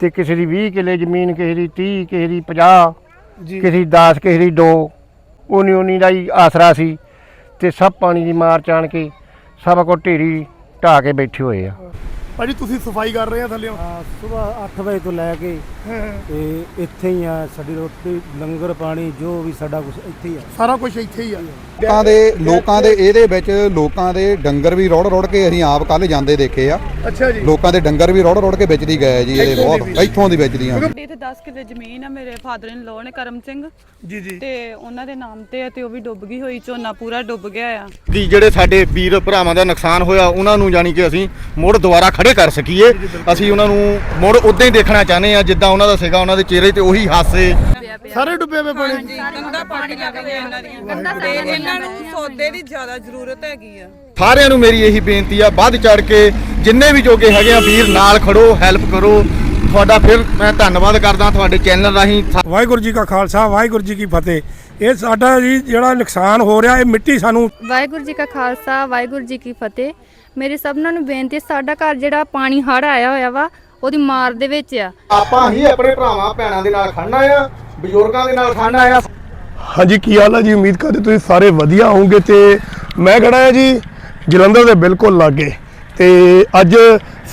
ਤੇ ਕਿਸੇ ਦੀ 20 ਕਿੱਲੇ ਜ਼ਮੀਨ ਕਿਸੇ ਦੀ 30 ਕਿਸੇ ਦੀ 50 ਜੀ। ਕਿਸੇ ਦੀ 10 ਕਿਸੇ ਦੀ 2 ਉਨੀ ਉਨੀ ਦਾ ਹੀ ਆਸਰਾ ਸੀ ਤੇ ਸਭ ਪਾਣੀ ਦੀ ਮਾਰ ਚਾਣ ਕੇ ਸਭ ਕੋ ਢੇਰੀ ਢਾ ਕੇ ਬੈਠੇ ਹੋਏ ਆ। ਭਾਜੀ ਤੁਸੀਂ ਸਫ਼ਾਈ ਕਰ ਰਹੇ ਆ ਥੱਲਿਓ ਸਵੇਰ 8 ਵਜੇ ਤੋਂ ਲੈ ਕੇ ਤੇ ਇੱਥੇ ਹੀ ਆ ਸਾਡੀ ਰੋਟੀ ਲੰਗਰ ਪਾਣੀ ਜੋ ਵੀ ਸਾਡਾ ਕੁਝ ਇੱਥੇ ਹੀ ਆ। ਸਾਰਾ ਕੁਝ ਇੱਥੇ ਹੀ ਆ। ਲੋਕਾਂ ਦੇ ਲੋਕਾਂ ਦੇ ਇਹਦੇ ਵਿੱਚ ਲੋਕਾਂ ਦੇ ਡੰਗਰ ਵੀ ਰੋੜ ਰੋੜ ਕੇ ਅਸੀਂ ਆਪ ਕੱਲ ਜਾਂਦੇ ਦੇਖੇ ਆ। ਅੱਛਾ ਜੀ। ਲੋਕਾਂ ਦੇ ਡੰਗਰ ਵੀ ਰੋੜ ਰੋੜ ਕੇ ਵੇਚਦੀ ਗਏ ਜੀ ਇਹਦੇ ਬਹੁਤ। ਇੱਥੋਂ ਦੀ ਵੇਚਦੀਆਂ ਸਾਡੇ ਇੱਥੇ 10 ਕਿੱਲੇ ਜ਼ਮੀਨ ਆ ਮੇਰੇ ਫਾਦਰ ਇਨ ਲਾਅ ਨੇ ਕਰਮ ਸਿੰਘ। ਜੀ ਜੀ। ਤੇ ਉਹਨਾਂ ਦੇ ਨਾਮ ਤੇ ਆ ਤੇ ਉਹ ਵੀ ਡੁੱਬ ਗਈ ਹੋਈ ਝੋਨਾ ਪੂਰਾ ਡੁੱਬ ਗਿਆ ਆ। ਜਿਹੜੇ ਸਾਡੇ ਵੀਰ ਭਰਾਵਾਂ ਦਾ ਨੁਕਸਾਨ ਹੋਇਆ ਉਹਨਾਂ ਨੂੰ ਜਾਣੀ ਕਿ ਅਸੀਂ ਮੁੜ ਦੁਬਾਰਾ ਖੜੇ ਕਰ ਸਕੀਏ। ਅਸੀਂ ਉਹਨਾਂ ਨੂੰ ਮੁੜ ਉਦਾਂ ਹੀ ਦੇਖਣਾ ਚਾਹੁੰਦੇ ਆ ਜਿੱਦਾਂ ਉਹਨਾਂ ਦਾ ਸੀਗਾ ਉਹਨਾਂ ਦੇ ਚਿਹਰੇ ਤੇ ਉਹੀ ਹਾਸੇ। ਸਾਰੇ ਡੁੱਬੇ ਹੋਏ ਪਾਣੀ ਗੰਦਾ ਪਾਣੀ ਲੱਗ ਗਿਆ ਇਹਨਾਂ ਦੀਆਂ ਤੇ ਇਹਨਾਂ ਨੂੰ ਸੌਦੇ ਦੀ ਜ਼ਿਆਦਾ ਜ਼ਰੂਰਤ ਹੈਗੀ ਆ। ਸਾਰਿਆਂ ਨੂੰ ਮੇਰੀ ਇਹੀ ਬੇਨਤੀ ਆ ਵੱਧ ਚੜ ਕੇ ਜਿੰਨੇ ਵੀ ਜੋਗੇ ਹੈਗੇ ਆ ਵੀਰ ਨਾਲ ਖੜੋ ਹੈਲਪ ਕਰੋ। ਤੁਹਾਡਾ ਫਿਰ ਮੈਂ ਧੰਨਵਾਦ ਕਰਦਾ ਤੁਹਾਡੇ ਚੈਨਲ ਰਾਹੀਂ। ਵਾਹਿਗੁਰੂ ਜੀ ਕਾ ਖਾਲਸਾ ਵਾਹਿਗੁਰੂ ਜੀ ਕੀ ਫਤਿਹ। ਇਹ ਸਾਡਾ ਜੀ ਜਿਹੜਾ ਨੁਕਸਾਨ ਹੋ ਰਿਹਾ ਇਹ ਮਿੱਟੀ ਸਾਨੂੰ ਵਾਹਿਗੁਰੂ ਜੀ ਕਾ ਖਾਲਸਾ ਵਾਹਿਗੁਰੂ ਜੀ ਕੀ ਫਤਿਹ। ਮੇਰੇ ਸਭਨਾਂ ਨੂੰ ਬੇਨਤੀ ਹੈ, ਸਾਡਾ ਘਰ ਜਿਹੜਾ ਪਾਣੀ ਹੜ ਆਇਆ ਹੋਇਆ ਵਾ ਉਹਦੀ ਮਾਰ ਦੇ ਵਿੱਚ ਆ। ਆਪਾਂ ਹੀ ਆਪਣੇ ਭਰਾਵਾਂ ਭੈਣਾਂ ਦੇ ਨਾਲ ਖੜਨਾ ਆ ਬਜ਼ੁਰਗਾਂ ਦੇ ਨਾਲ ਖੜਨਾ ਆ। ਹਾਂਜੀ ਕੀ ਹਾਲ ਹੈ ਜੀ? ਉਮੀਦ ਕਰਦੇ ਤੁਸੀਂ ਸਾਰੇ ਵਧੀਆ ਹੋਵੋਗੇ ਤੇ ਮੈਂ ਖੜਾ ਹਾਂ ਜੀ ਜਲੰਧਰ ਦੇ ਬਿਲਕੁਲ ਲਾਗੇ। ਤੇ ਅੱਜ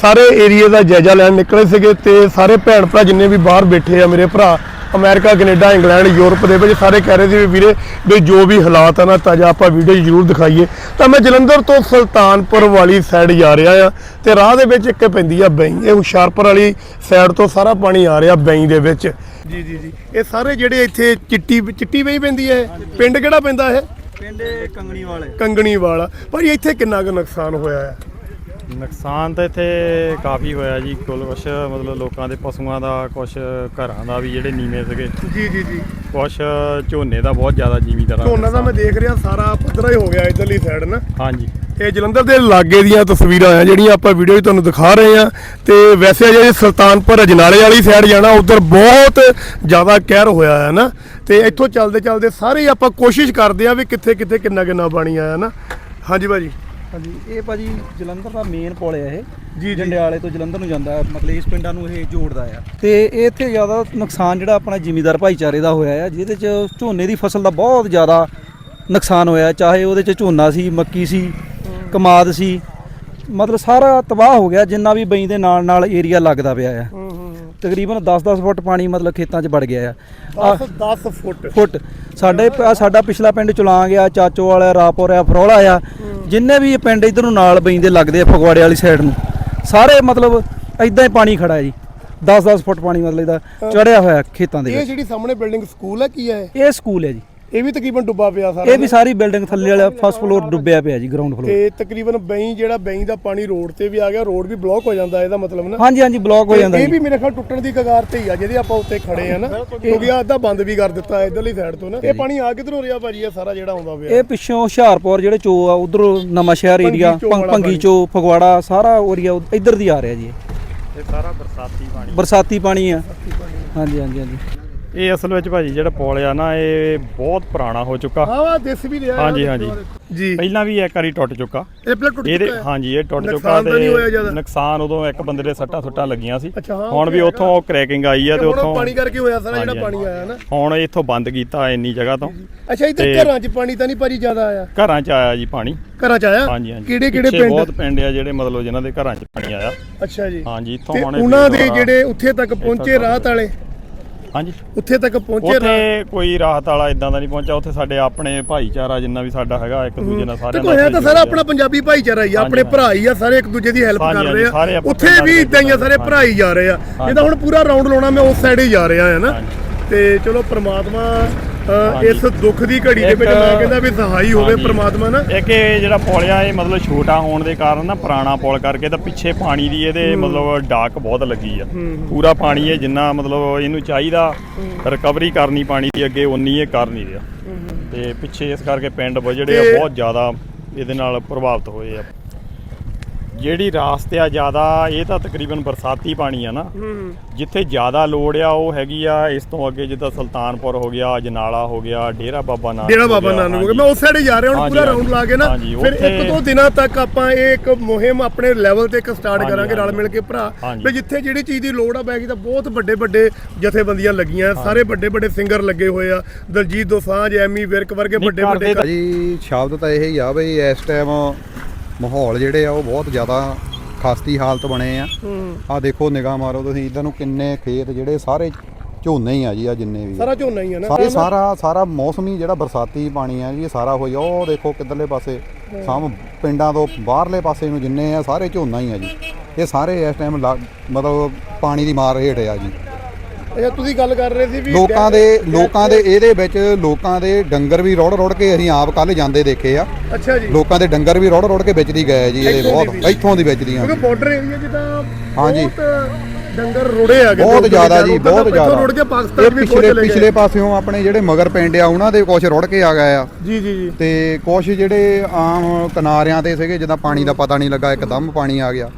ਸਾਰੇ ਏਰੀਆ ਦਾ ਜਾਇਜ਼ਾ ਲੈਣ ਨਿਕਲੇ ਸੀਗੇ ਤੇ ਸਾਰੇ ਭੈਣ ਭਰਾ ਜਿੰਨੇ ਵੀ ਬਾਹਰ ਬੈਠੇ ਆ ਮੇਰੇ ਭਰਾ ਅਮਰੀਕਾ ਕੈਨੇਡਾ ਇੰਗਲੈਂਡ ਯੂਰਪ ਦੇ ਵਿੱਚ ਸਾਰੇ ਕਹਿ ਰਹੇ ਸੀ ਵੀ ਵੀਰੇ ਵੀ ਜੋ ਵੀ ਹਾਲਾਤ ਆ ਨਾ ਤਾਜਾ ਆਪਾਂ ਵੀਡੀਓ ਜ਼ਰੂਰ ਦਿਖਾਈਏ। ਤਾਂ ਮੈਂ ਜਲੰਧਰ ਤੋਂ ਸੁਲਤਾਨਪੁਰ ਵਾਲੀ ਸਾਈਡ ਜਾ ਰਿਹਾ ਆ ਤੇ ਰਾਹ ਦੇ ਵਿੱਚ ਇੱਕ ਪੈਂਦੀ ਆ ਬੈਂ ਇਹ ਹੁਸ਼ਿਆਰਪੁਰ ਵਾਲੀ ਸਾਈਡ ਤੋਂ ਸਾਰਾ ਪਾਣੀ ਆ ਰਿਹਾ ਬੈਂ ਦੇ ਵਿੱਚ। ਜੀ ਜੀ ਜੀ। ਇਹ ਸਾਰੇ ਜਿਹੜੇ ਇੱਥੇ ਚਿੱਟੀ ਚਿੱਟੀ ਬਈ ਪੈਂਦੀ ਹੈ? ਪਿੰਡ ਕਿਹੜਾ ਪੈਂਦਾ ਇਹ? ਪਿੰਡ ਕੰਗਣੀ ਵਾਲੇ ਕੰਗਣੀ ਵਾਲਾ ਭਾਜੀ ਇੱਥੇ ਕਿੰਨਾ ਕੁ ਨੁਕਸਾਨ ਹੋਇਆ ਹੈ ਨੁਕਸਾਨ ਤਾਂ ਇੱਥੇ ਕਾਫੀ ਹੋਇਆ ਜੀ ਕੁੱਲ ਕੁਛ ਮਤਲਬ ਲੋਕਾਂ ਦੇ ਪਸ਼ੂਆਂ ਦਾ ਕੁਛ ਘਰਾਂ ਦਾ ਵੀ ਜਿਹੜੇ ਨੀਵੇਂ ਸੀਗੇ। ਜੀ ਜੀ ਜੀ। ਕੁਛ ਝੋਨੇ ਦਾ ਬਹੁਤ ਜ਼ਿਆਦਾ ਜ਼ਿਮੀਦਾਰਾਂ ਝੋਨਾ ਦਾ ਮੈਂ ਦੇਖ ਰਿਹਾ ਸਾਰਾ ਪੱਧਰਾ ਹੀ ਹੋ ਗਿਆ ਇਧਰਲੀ ਸਾਈਡ ਨਾ। ਹਾਂਜੀ। ਇਹ ਜਲੰਧਰ ਦੇ ਲਾਗੇ ਦੀਆਂ ਤਸਵੀਰਾਂ ਆ ਜਿਹੜੀਆਂ ਆਪਾਂ ਵੀਡੀਓ 'ਚ ਤੁਹਾਨੂੰ ਦਿਖਾ ਰਹੇ ਆ। ਤੇ ਵੈਸੇ ਜੇ ਸੁਲਤਾਨਪੁਰ ਅਜਨਾਲੇ ਵਾਲੀ ਸਾਈਡ ਜਾਣਾ ਉਧਰ ਬਹੁਤ ਜ਼ਿਆਦਾ ਕਹਿਰ ਹੋਇਆ ਹੈ ਨਾ। ਤੇ ਇੱਥੋਂ ਚੱਲਦੇ ਚੱਲਦੇ ਸਾਰੇ ਆਪਾਂ ਕੋਸ਼ਿਸ਼ ਕਰਦੇ ਆ ਵੀ ਕਿੱਥੇ ਕਿੱਥੇ ਕਿੰਨਾ ਕਿੰਨਾ ਪਾਣੀ ਆਇਆ ਨਾ। ਹਾਂਜੀ ਭਾਜੀ। ਹਾਂਜੀ ਇਹ ਭਾਜੀ ਜਲੰਧਰ ਦਾ ਮੇਨ ਪੁਲ ਹੈ ਇਹ। ਜੀ। ਜੰਡਿਆਲੇ ਤੋਂ ਜਲੰਧਰ ਨੂੰ ਜਾਂਦਾ ਮਤਲਬ ਇਸ ਪਿੰਡਾਂ ਨੂੰ ਇਹ ਜੋੜਦਾ ਆ। ਤੇ ਇਹ ਇੱਥੇ ਜ਼ਿਆਦਾ ਨੁਕਸਾਨ ਜਿਹੜਾ ਆਪਣਾ ਜ਼ਿਮੀਦਾਰ ਭਾਈਚਾਰੇ ਦਾ ਹੋਇਆ ਹੈ ਜਿਹਦੇ ਚ ਝੋਨੇ ਦੀ ਫਸਲ ਦਾ ਬਹੁਤ ਜ਼ਿਆਦਾ ਨੁਕਸਾਨ ਹੋਇਆ ਚਾਹੇ ਉਹਦੇ ਚ ਝੋਨਾ ਸੀ ਮੱਕੀ ਸੀ ਕਮਾਦ ਸੀ ਮਤਲਬ ਸਾਰਾ ਤਬਾਹ ਹੋ ਗਿਆ ਜਿੰਨਾ ਵੀ ਬਈ ਦੇ ਨਾਲ ਨਾਲ ਏਰੀਆ ਲੱਗਦਾ ਪਿਆ ਆ। ਤਕਰੀਬਨ 10-10 ਫੁੱਟ ਪਾਣੀ ਮਤਲਬ ਖੇਤਾਂ 'ਚ ਵੜ ਗਿਆ ਆ। ਆਹ 10 10 ਫੁੱਟ। ਫੁੱਟ। ਸਾਡੇ ਆਹ ਸਾਡਾ ਪਿਛਲਾ ਪਿੰਡ ਚੁਲਾਂਗ ਆ ਚਾਚੋ ਵਾਲਾ ਰਾਪੁਰ ਆ ਫਰੋਲਾ ਆ। ਜਿੰਨੇ ਵੀ ਇਹ ਪਿੰਡ ਇਧਰ ਨੂੰ ਨਾਲ ਬੈਂਦੇ ਲੱਗਦੇ ਆ ਫਗਵਾੜੇ ਵਾਲੀ ਸਾਈਡ ਨੂੰ। ਸਾਰੇ ਮਤਲਬ ਐਦਾਂ ਹੀ ਪਾਣੀ ਖੜਾ ਹੈ ਜੀ। 10-10 ਫੁੱਟ ਪਾਣੀ ਮਤਲਬ ਇਹਦਾ ਚੜਿਆ ਹੋਇਆ ਖੇਤਾਂ ਦੇ ਇਹ ਵਿੱਚ। ਜਿਹੜੀ ਸਾਹਮਣੇ ਬਿਲਡਿੰਗ ਸਕੂਲ ਹੈ ਕੀ ਹੈ ਇਹ? ਸਕੂਲ ਹੈ ਜੀ। ਇਹ ਵੀ ਤਕਰੀਬਨ ਡੁੱਬਾ ਪਿਆ ਸਾਰਾ ਇਹ ਵੀ ਸਾਰੀ ਬਿਲਡਿੰਗ ਥੱਲੇ ਵਾਲਾ ਫਸਟ ਫਲੋਰ ਡੁੱਬਿਆ ਪਿਆ ਜੀ ਗਰਾਊਂਡ ਫਲੋਰ ਤੇ ਤਕਰੀਬਨ ਬਈ ਜਿਹੜਾ ਬਈ ਦਾ ਪਾਣੀ ਰੋਡ ਤੇ ਵੀ ਆ ਗਿਆ ਰੋਡ ਵੀ ਬਲੌਕ ਹੋ ਜਾਂਦਾ ਇਹਦਾ ਮਤਲਬ ਨਾ। ਹਾਂਜੀ ਹਾਂਜੀ ਬਲੌਕ ਹੋ ਜਾਂਦਾ ਇਹ ਵੀ ਮੇਰੇ ਖਿਆਲ ਟੁੱਟਣ ਦੀ ਕਗਾਰ ਤੇ ਹੀ ਆ ਜਿਹਦੇ ਆਪਾਂ ਉੱਤੇ ਖੜੇ ਆ ਨਾ। ਕਿਉਂਕਿ ਆ ਅੱਧਾ ਬੰਦ ਵੀ ਕਰ ਦਿੱਤਾ ਇਧਰਲੀ ਸਾਈਡ ਤੋਂ ਨਾ। ਇਹ ਪਾਣੀ ਆ ਕਿਧਰੋਂ ਰਿਹਾ ਭਾਜੀ? ਇਹ ਸਾਰਾ ਜਿਹੜਾ ਆਉਂਦਾ ਪਿਆ। ਇਹ ਪਿੱਛੋਂ ਹੁਸ਼ਿਆਰਪੁਰ ਜਿਹੜੇ ਚੋ ਆ ਉਧਰੋਂ ਨਵਾਂ ਸ਼ਹਿਰ ਭੰਗੀ ਏਰੀਆ ਪਾਣੀ। ਚੋ ਫਗਵਾੜਾ ਸਾਰਾ ਏਰੀਆ ਇੱਧਰ ਦੀ ਆ ਰਿਹਾ ਜੀ। ਇਹ। ਸਾਰਾ ਬਰਸਾਤੀ ਪਾਣੀ। ਬਰਸਾਤੀ ਪਾਣੀ ਆ। ਹਾਂਜੀ ਹਾਂਜੀ ਹਾਂਜੀ। ਇਹ ਅਸਲ ਵਿੱਚ ਭਾਜੀ ਜਿਹੜਾ ਪੁਲ ਆ ਨਾ ਇਹ ਬਹੁਤ ਪੁਰਾਣਾ ਹੋ ਚੁੱਕਾ। ਹਾਂ ਵਾ ਦਿਸ ਵੀ ਰਿਹਾ ਹਾਂਜੀ, ਹਾਂਜੀ। ਜੀ। ਪਹਿਲਾਂ ਵੀ ਇੱਕ ਵਾਰੀ ਟੁੱਟ ਚੁੱਕਾ। ਇਹ ਪਲੇਟ ਟੁੱਟ ਚੁੱਕਾ। ਹਾਂਜੀ ਇਹ ਟੁੱਟ ਚੁੱਕਾ ਤਾਂ? ਨੁਕਸਾਨ ਉਦੋਂ ਇੱਕ ਬੰਦੇ ਦੇ ਸੱਟਾਂ ਸੁੱਟਾਂ ਲੱਗੀਆਂ ਸੀ। ਹੁਣ ਵੀ ਉਹ ਉੱਥੋਂ ਕ੍ਰੈਕਿੰਗ ਆਈ ਆ ਤੇ ਉੱਥੋਂ ਪਾਣੀ ਕਰਕੇ ਹੋਇਆ ਸਾਰਾ ਜਿਹੜਾ ਪਾਣੀ ਆਇਆ ਨਾ। ਹੁਣ ਇੱਥੋਂ ਬੰਦ ਕੀਤਾ ਇੰਨੀ ਜਗ੍ਹਾ ਤੋਂ। ਅੱਛਾ ਇੱਧਰ ਘਰਾਂ 'ਚ ਪਾਣੀ ਤਾਂ ਨਹੀਂ ਭਾਜੀ ਜ਼ਿਆਦਾ ਆਇਆ? ਘਰਾਂ 'ਚ ਆਇਆ ਜੀ ਪਾਣੀ। ਘਰਾਂ 'ਚ ਆਇਆ? ਹਾਂਜੀ ਹਾਂਜੀ। ਕਿਹੜੇ ਕਿਹੜੇ ਪਿੱਛੇ ਬਹੁਤ ਪਿੰਡ ਪਿੰਡ ਆ ਜਿਹੜੇ ਮਤਲਬ ਜਿਨ੍ਹਾਂ ਦੇ ਘਰਾਂ 'ਚ ਪਾਣੀ ਆਇਆ। ਅੱਛਾ ਜੀ। ਹਾਂਜੀ ਇੱਥੋਂ ਹੁਣ ਉਹਨਾਂ ਦੇ ਜਿਹੜੇ ਉੱਥੇ ਤੱਕ ਪਹੁੰਚੇ ਰਾਹਤ ਵਾਲੇ? ਹਾਂਜੀ ਉੱਥੇ ਤੱਕ ਪਹੁੰਚੇ ਰਾਹਤ ਉੱਥੇ ਕੋਈ ਰਾਹਤ ਵਾਲਾ ਇਦਾਂ ਦਾ ਨਹੀਂ ਪਹੁੰਚਾ ਉੱਥੇ ਸਾਡੇ ਆਪਣੇ ਭਾਈਚਾਰਾ ਜਿੰਨਾ ਵੀ ਸਾਡਾ ਹੈਗਾ ਇੱਕ ਦੂਜੇ ਨਾਲ ਸਾਰਿਆਂ ਕੋਈ ਹੈ ਤਾਂ ਸਾਰਾ ਆ। ਆਪਣਾ ਪੰਜਾਬੀ ਭਾਈਚਾਰਾ ਹੀ ਆ ਆਪਣੇ ਭਰਾ ਹੀ ਆ ਸਾਰੇ ਇੱਕ ਦੂਜੇ ਦੀ ਹੈਲਪ ਕਰ ਰਹੇ ਆ ਉੱਥੇ ਵੀ ਇਦਾਂ ਹੀ ਆ ਸਾਰੇ। ਭਰਾ ਹੀ ਜਾ ਰਹੇ ਆ ਇਹਦਾ ਹੁਣ ਪੂਰਾ ਰਾਉਂਡ ਲਾਉਣਾ ਮੈਂ ਉਸ ਸਾਈਡ ਹੀ ਜਾ ਰਿਹਾ ਹਾਂ ਨਾ। ਤੇ ਚਲੋ ਪ੍ਰਮਾਤਮਾ। ਇਸ ਦੁੱਖ ਦੀ ਘੜੀ ਦੇ ਵਿੱਚ ਮੈਂ ਕਹਿੰਦਾ ਵੀ ਸਹਾਈ ਹੋਵੇ। ਪ੍ਰਮਾਤਮਾ ਨਾ। ਇੱਕ ਇਹ ਜਿਹੜਾ ਪੁਲ ਆ ਇਹ ਮਤਲਬ ਛੋਟਾ ਹੋਣ ਦੇ ਕਾਰਨ ਨਾ ਪੁਰਾਣਾ ਪੁਲ ਕਰਕੇ ਤਾਂ ਪਿੱਛੇ ਪਾਣੀ ਦੀ ਇਹਦੇ ਮਤਲਬ ਡਾਕ ਬਹੁਤ ਲੱਗੀ ਆ। ਪੂਰਾ ਪਾਣੀ ਹੈ ਜਿੰਨਾ ਮਤਲਬ ਇਹਨੂੰ ਚਾਹੀਦਾ ਰਿਕਵਰੀ ਕਰਨੀ ਪਾਣੀ ਦੀ ਅੱਗੇ ਉਨੀ ਇਹ ਕਰ ਨਹੀਂ ਰਿਹਾ। ਤੇ ਪਿੱਛੇ ਇਸ ਕਰਕੇ ਪਿੰਡ ਜਿਹੜੇ ਆ ਬਹੁਤ ਜ਼ਿਆਦਾ ਇਹਦੇ ਨਾਲ ਪ੍ਰਭਾਵਿਤ ਹੋਏ ਆ। ਜਿਹੜੀ ਰਾਸਤੇ ਆ ਜ਼ਿਆਦਾ ਇਹ ਤਾਂ ਤਕਰੀਬਨ ਬਰਸਾਤੀ ਪਾਣੀ ਆ ਨਾ ਜਿੱਥੇ ਜ਼ਿਆਦਾ ਲੋੜ ਆ ਉਹ ਹੈਗੀ ਆ ਇਸ ਤੋਂ ਅੱਗੇ ਜਿੱਦਾਂ ਸੁਲਤਾਨਪੁਰ ਹੋ ਗਿਆ ਅਜਨਾਲਾ ਹੋ ਗਿਆ ਡੇਰਾ ਬਾਬਾ ਨਾਨਕ ਡੇਰਾ ਬਾਬਾ ਨਾਨਕ ਹੋ ਗਿਆ। ਹਾਂਜੀ। ਮੈਂ ਉਸ ਸਾਈਡ ਜਾ ਰਿਹਾ ਹੁਣ ਪੂਰਾ। ਰਾਉਂਡ ਲਾ ਕੇ ਨਾ ਫਿਰ ਇੱਕ ਦੋ ਦਿਨਾਂ ਤੱਕ ਆਪਾਂ ਇਹ ਇੱਕ ਮੁਹਿੰਮ ਆਪਣੇ ਲੈਵਲ ਤੇ ਇੱਕ ਸਟਾਰਟ ਕਰਾਂਗੇ ਰਲ। ਮਿਲ ਕੇ ਭਰਾ। ਵੀ ਜਿੱਥੇ ਜਿਹੜੀ ਚੀਜ਼ ਦੀ ਲੋੜ ਆ ਬੈਗੀ ਤਾਂ ਬਹੁਤ ਵੱਡੇ ਵੱਡੇ ਜਥੇਬੰਦੀਆਂ ਲੱਗੀਆਂ ਸਾਰੇ ਵੱਡੇ ਵੱਡੇ ਸਿੰਗਰ ਲੱਗੇ ਹੋਏ ਆ ਦਲਜੀਤ ਦੋਸਾਂਝ ਐਮੀ ਵਿਰਕ ਵਰਗੇ ਵੱਡੇ ਵੱਡੇ ਜੀ ਸ਼ਬਦ ਤਾਂ ਇਹ ਹੀ ਆ ਬਈ ਇਸ ਟਾਈਮ ਮਾਹੌਲ ਜਿਹੜੇ ਆ ਉਹ ਬਹੁਤ ਜ਼ਿਆਦਾ ਖਾਸਤੀ ਹਾਲਤ ਬਣੇ ਆ। ਆ ਦੇਖੋ ਨਿਗਾਹ ਮਾਰੋ ਤੁਸੀਂ ਇਧਰ ਨੂੰ ਕਿੰਨੇ ਖੇਤ ਜਿਹੜੇ ਸਾਰੇ ਝੋਨੇ ਹੀ ਆ ਜੀ ਆ ਜਿੰਨੇ ਵੀ ਆ। ਸਾਰਾ ਝੋਨਾ ਹੀ ਆ ਨਾ। ਸਾਰੇ ਸਾਰਾ ਸਾਰਾ ਮੌਸਮੀ ਜਿਹੜਾ ਬਰਸਾਤੀ ਪਾਣੀ ਆ ਜੀ ਇਹ ਸਾਰਾ ਹੋਈ ਉਹ ਦੇਖੋ ਕਿੱਧਰਲੇ ਪਾਸੇ ਸਾਮ ਪਿੰਡਾਂ ਤੋਂ ਬਾਹਰਲੇ ਪਾਸੇ ਨੂੰ ਜਿੰਨੇ ਆ ਸਾਰੇ ਝੋਨਾ ਹੀ ਆ ਜੀ। ਇਹ ਸਾਰੇ ਇਸ ਟਾਈਮ ਮਤਲਬ ਪਾਣੀ ਦੀ ਮਾਰ ਹੇਠ ਆ ਜੀ। ਇਹ ਤੁਸੀਂ ਗੱਲ ਕਰ ਰਹੇ ਸੀ ਵੀ ਲੋਕਾਂ ਦੇ ਲੋਕਾਂ ਦੇ ਇਹਦੇ ਵਿੱਚ ਲੋਕਾਂ ਦੇ ਡੰਗਰ ਵੀ ਰੋੜ ਰੋੜ ਕੇ ਅਸੀਂ ਆਪ ਕੱਲ ਜਾਂਦੇ ਦੇਖੇ ਆ ਅੱਛਾ ਜੀ ਲੋਕਾਂ ਦੇ ਡੰਗਰ ਵੀ ਰੋੜ ਰੋੜ ਕੇ ਵਿਚਦੀ ਗਏ ਜੀ ਦੀ ਬਹੁਤ। ਇੱਥੋਂ ਦੀ ਵਿਚਦੀਆਂ ਕਿਉਂਕਿ ਬਾਰਡਰ ਏਰੀਆ ਜਿੱਦਾਂ ਹਾਂਜੀ। ਡੰਗਰ ਰੁੜੇ ਆ ਗਏ ਬਹੁਤ ਜ਼ਿਆਦਾ ਜੀ ਬਹੁਤ ਜ਼ਿਆਦਾ। ਰੁੜ ਕੇ ਪਾਕਿਸਤਾਨ ਵੀ ਪਹੁੰਚ ਪਿਛਲੇ ਪਿਛਲੇ ਪਾਸਿਓਂ ਆਪਣੇ ਜਿਹੜੇ ਮਗਰ ਪਿੰਡ ਆ ਉਹਨਾਂ ਦੇ ਕੁਝ ਰੁੜ ਕੇ ਆ ਗਏ ਆ। ਜੀ ਜੀ ਜੀ। ਤੇ ਕੁਝ ਜਿਹੜੇ ਆਮ ਕਿਨਾਰਿਆਂ ਤੇ ਸੀਗੇ ਜਿੱਦਾਂ ਪਾਣੀ ਦਾ ਪਤਾ ਨਹੀਂ ਲੱਗਾ ਇੱਕਦਮ ਪਾਣੀ ਆ ਗਿਆ।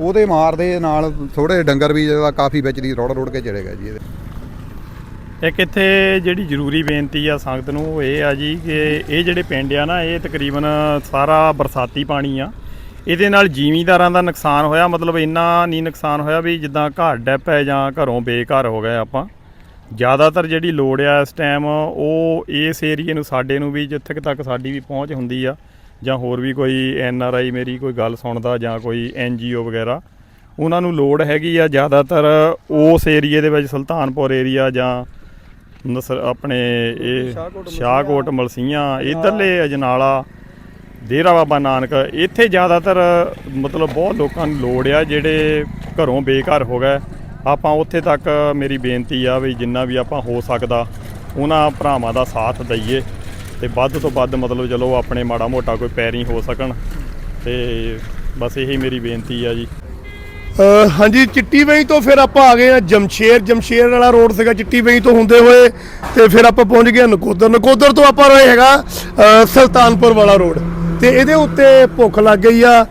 ਉਹਦੇ ਮਾਰ ਦੇ ਨਾਲ ਥੋੜੇ ਡੰਗਰ ਵੀ ਜਿਹੜਾ ਕਾਫੀ ਵਿੱਚ ਦੀ ਰੋੜ ਰੋੜ ਕੇ ਚਲੇ ਗਏ ਜੀ ਇਹਦੇ। ਇੱਕ ਇੱਥੇ ਜਿਹੜੀ ਜ਼ਰੂਰੀ ਬੇਨਤੀ ਆ ਸੰਗਤ ਨੂੰ ਉਹ ਇਹ ਆ ਜੀ ਕਿ ਇਹ ਜਿਹੜੇ ਪਿੰਡ ਆ ਨਾ ਇਹ ਤਕਰੀਬਨ ਸਾਰਾ ਬਰਸਾਤੀ ਪਾਣੀ ਆ। ਇਹਦੇ ਨਾਲ ਜ਼ਿਮੀਂਦਾਰਾਂ ਦਾ ਨੁਕਸਾਨ ਹੋਇਆ ਮਤਲਬ ਇੰਨਾ ਨਹੀਂ ਨੁਕਸਾਨ ਹੋਇਆ ਵੀ ਜਿੱਦਾਂ ਘਰ ਡੈਪ ਹੈ ਜਾਂ ਘਰੋਂ ਬੇਘਰ ਹੋ ਗਏ ਆਪਾਂ। ਜ਼ਿਆਦਾਤਰ ਜਿਹੜੀ ਲੋੜ ਆ ਇਸ ਟਾਈਮ ਉਹ ਇਸ ਏਰੀਏ ਨੂੰ ਸਾਡੇ ਨੂੰ ਵੀ ਜਿੱਥੇ ਤੱਕ ਸਾਡੀ ਵੀ ਪਹੁੰਚ ਹੁੰਦੀ ਆ ਜਾਂ ਹੋਰ ਵੀ ਕੋਈ ਐਨ ਆਰ ਆਈ ਮੇਰੀ ਕੋਈ ਗੱਲ ਸੁਣਦਾ ਜਾਂ ਕੋਈ ਐਨ ਜੀ ਓ ਵਗੈਰਾ ਉਹਨਾਂ ਨੂੰ ਲੋੜ ਹੈਗੀ ਆ ਜ਼ਿਆਦਾਤਰ ਉਸ ਏਰੀਏ ਦੇ ਵਿੱਚ ਸੁਲਤਾਨਪੁਰ ਏਰੀਆ ਜਾਂ ਨਸਰ ਆਪਣੇ ਇਹ ਸ਼ਾਹਕੋਟ ਮਲਸੀਆਂ ਇਧਰਲੇ ਅਜਨਾਲਾ ਡੇਰਾ ਬਾਬਾ ਨਾਨਕ, ਇੱਥੇ ਜ਼ਿਆਦਾਤਰ ਮਤਲਬ ਬਹੁਤ ਲੋਕਾਂ ਨੂੰ ਲੋੜ ਆ ਜਿਹੜੇ ਘਰੋਂ ਬੇਘਰ ਹੋ ਗਏ। ਆਪਾਂ ਉੱਥੇ ਤੱਕ ਮੇਰੀ ਬੇਨਤੀ ਆ ਵੀ ਜਿੰਨਾ ਵੀ ਆਪਾਂ ਹੋ ਸਕਦਾ, ਉਹਨਾਂ ਭਰਾਵਾਂ ਦਾ ਸਾਥ ਦਈਏ ਤੇ ਵੱਧ ਤੋਂ ਵੱਧ ਮਤਲਬ ਚਲੋ ਆਪਣੇ ਮਾੜਾ ਮੋਟਾ ਕੋਈ ਪੈਰੀ ਹੋ ਸਕਣ ਤੇ ਬਸ ਇਹੀ ਮੇਰੀ ਬੇਨਤੀ ਆ ਜੀ। ਹਾਂਜੀ, ਚਿੱਟੀ ਵੇਈ ਤੋਂ ਫਿਰ ਆਪਾਂ ਆ ਗਏ ਆ ਜਮਸ਼ੇਰ ਜਮਸ਼ੇਰ ਵਾਲਾ ਰੋਡ ਸੀਗਾ ਚਿੱਟੀ ਵੇਈ ਤੋਂ ਹੁੰਦੇ ਹੋਏ ਤੇ ਫਿਰ ਆਪਾਂ ਪਹੁੰਚ ਗਏ ਨਕੋਦਰ। ਨਕੋਦਰ ਤੋਂ ਆਪਾਂ ਰਹੇ ਹੈਗਾ ਸੁਲਤਾਨਪੁਰ ਵਾਲਾ ਰੋਡ। ਤੇ ਇਹਦੇ ਉੱਤੇ ਭੁੱਖ ਲੱਗ ਗਈ ਆ।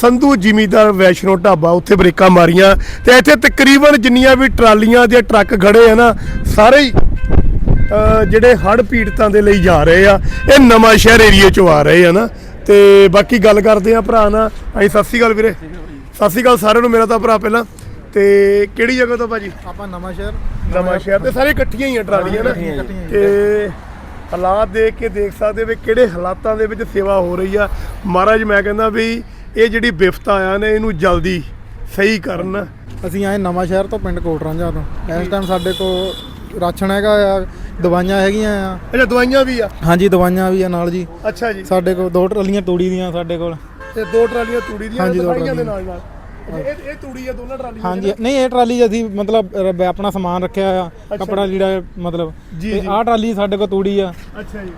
ਸੰਧੂ ਜ਼ਿਮੀਦਾਰ ਵੈਸ਼ਨੋ ਢਾਬਾ ਉੱਥੇ ਬ੍ਰੇਕਾਂ ਮਾਰੀਆਂ। ਤੇ ਇੱਥੇ ਤਕਰੀਬਨ ਜਿੰਨੀਆਂ ਵੀ ਟਰਾਲੀਆਂ ਦੇ ਟਰੱਕ ਖੜੇ ਆ ਨਾ ਸਾਰੇ ਹੀ ਅ, ਜਿਹੜੇ ਹੜ੍ਹ ਪੀੜਤਾਂ ਦੇ ਲਈ ਜਾ ਰਹੇ ਆ ਇਹ ਨਵਾਂ ਸ਼ਹਿਰ ਏਰੀਏ ਚੋਂ ਆ ਰਹੇ ਆ ਨਾ। ਤੇ ਬਾਕੀ ਗੱਲ ਕਰਦੇ ਆ ਭਰਾ ਨਾਲ। ਅਸੀਂ ਸਤਿ ਸ਼੍ਰੀ ਅਕਾਲ ਵੀਰੇ। ਸਤਿ ਸ਼੍ਰੀ ਅਕਾਲ ਸਾਰਿਆਂ ਨੂੰ ਮੇਰਾ ਤਾਂ ਭਰਾ ਪਹਿਲਾਂ। ਤੇ ਕਿਹੜੀ ਜਗ੍ਹਾ ਤੋਂ ਭਾਜੀ? ਆਪਾਂ ਨਵਾਂ ਸ਼ਹਿਰ। ਨਵਾਂ ਸ਼ਹਿਰ ਤੇ ਸਾਰੇ ਇਕੱਠੀਆਂ ਹੀ ਆ ਟਰਾਲੀਆਂ ਨਾ। ਤੇ ਹਾਲਾਤ ਦੇਖ ਕੇ ਦੇਖ ਸਕਦੇ ਵੀ ਕਿਹੜੇ ਹਾਲਾਤਾਂ ਦੇ ਵਿੱਚ ਸੇਵਾ ਹੋ ਰਹੀ ਆ। ਮਹਾਰਾਜ ਮੈਂ ਕਹਿੰਦਾ ਵੀ ਇਹ ਜਿਹੜੀ ਬਿਫਤ ਆਇਆ ਨੇ ਇਹਨੂੰ ਜਲਦੀ ਸਹੀ ਕਰਨ। ਅਸੀਂ ਆਏ ਨਵਾਂ ਸ਼ਹਿਰ ਤੋਂ ਪਿੰਡ ਕੋਟ ਰਾਂਝਾ ਤੋਂ। ਇਸ ਟਾਈਮ ਸਾਡੇ ਕੋਲ ਰਾਸ਼ਨ ਹੈਗਾ ਆ ਦਵਾਈਆਂ ਹੈਗੀਆਂ ਆ। ਅੱਛਾ ਦਵਾਈਆਂ ਵੀ ਆ? ਹਾਂਜੀ ਦਵਾਈਆਂ ਵੀ ਆ ਨਾਲ ਜੀ। ਅੱਛਾ ਜੀ। ਸਾਡੇ ਕੋਲ ਦੋ ਟਰਾਲੀਆਂ ਤੂੜੀ ਦੀਆਂ ਸਾਡੇ ਕੋਲ। ਤੇ ਦੋ ਟਰਾਲੀਆਂ ਤੂੜੀ ਦੀਆਂ ਦਵਾਈਆਂ ਦੇ। ਨਾਲ ਨਾਲ ਇਹ ਇਹ ਤੂੜੀ ਆ ਦੋਨਾਂ ਟਰਾਲੀਆਂ ਹਾਂਜੀ ਨਹੀਂ ਇਹ ਟਰਾਲੀ 'ਚ ਅਸੀਂ ਮਤਲਬ ਰ- ਆਪਣਾ ਸਮਾਨ ਰੱਖਿਆ ਆ ਕੱਪੜਾ ਲੀੜਾ ਮਤਲਬ। ਜੀ, ਤੇ ਜੀ। ਆਹ ਟਰਾਲੀ ਸਾਡੇ ਕੋਲ ਤੂੜੀ ਆ। ਅੱਛਾ ਜੀ।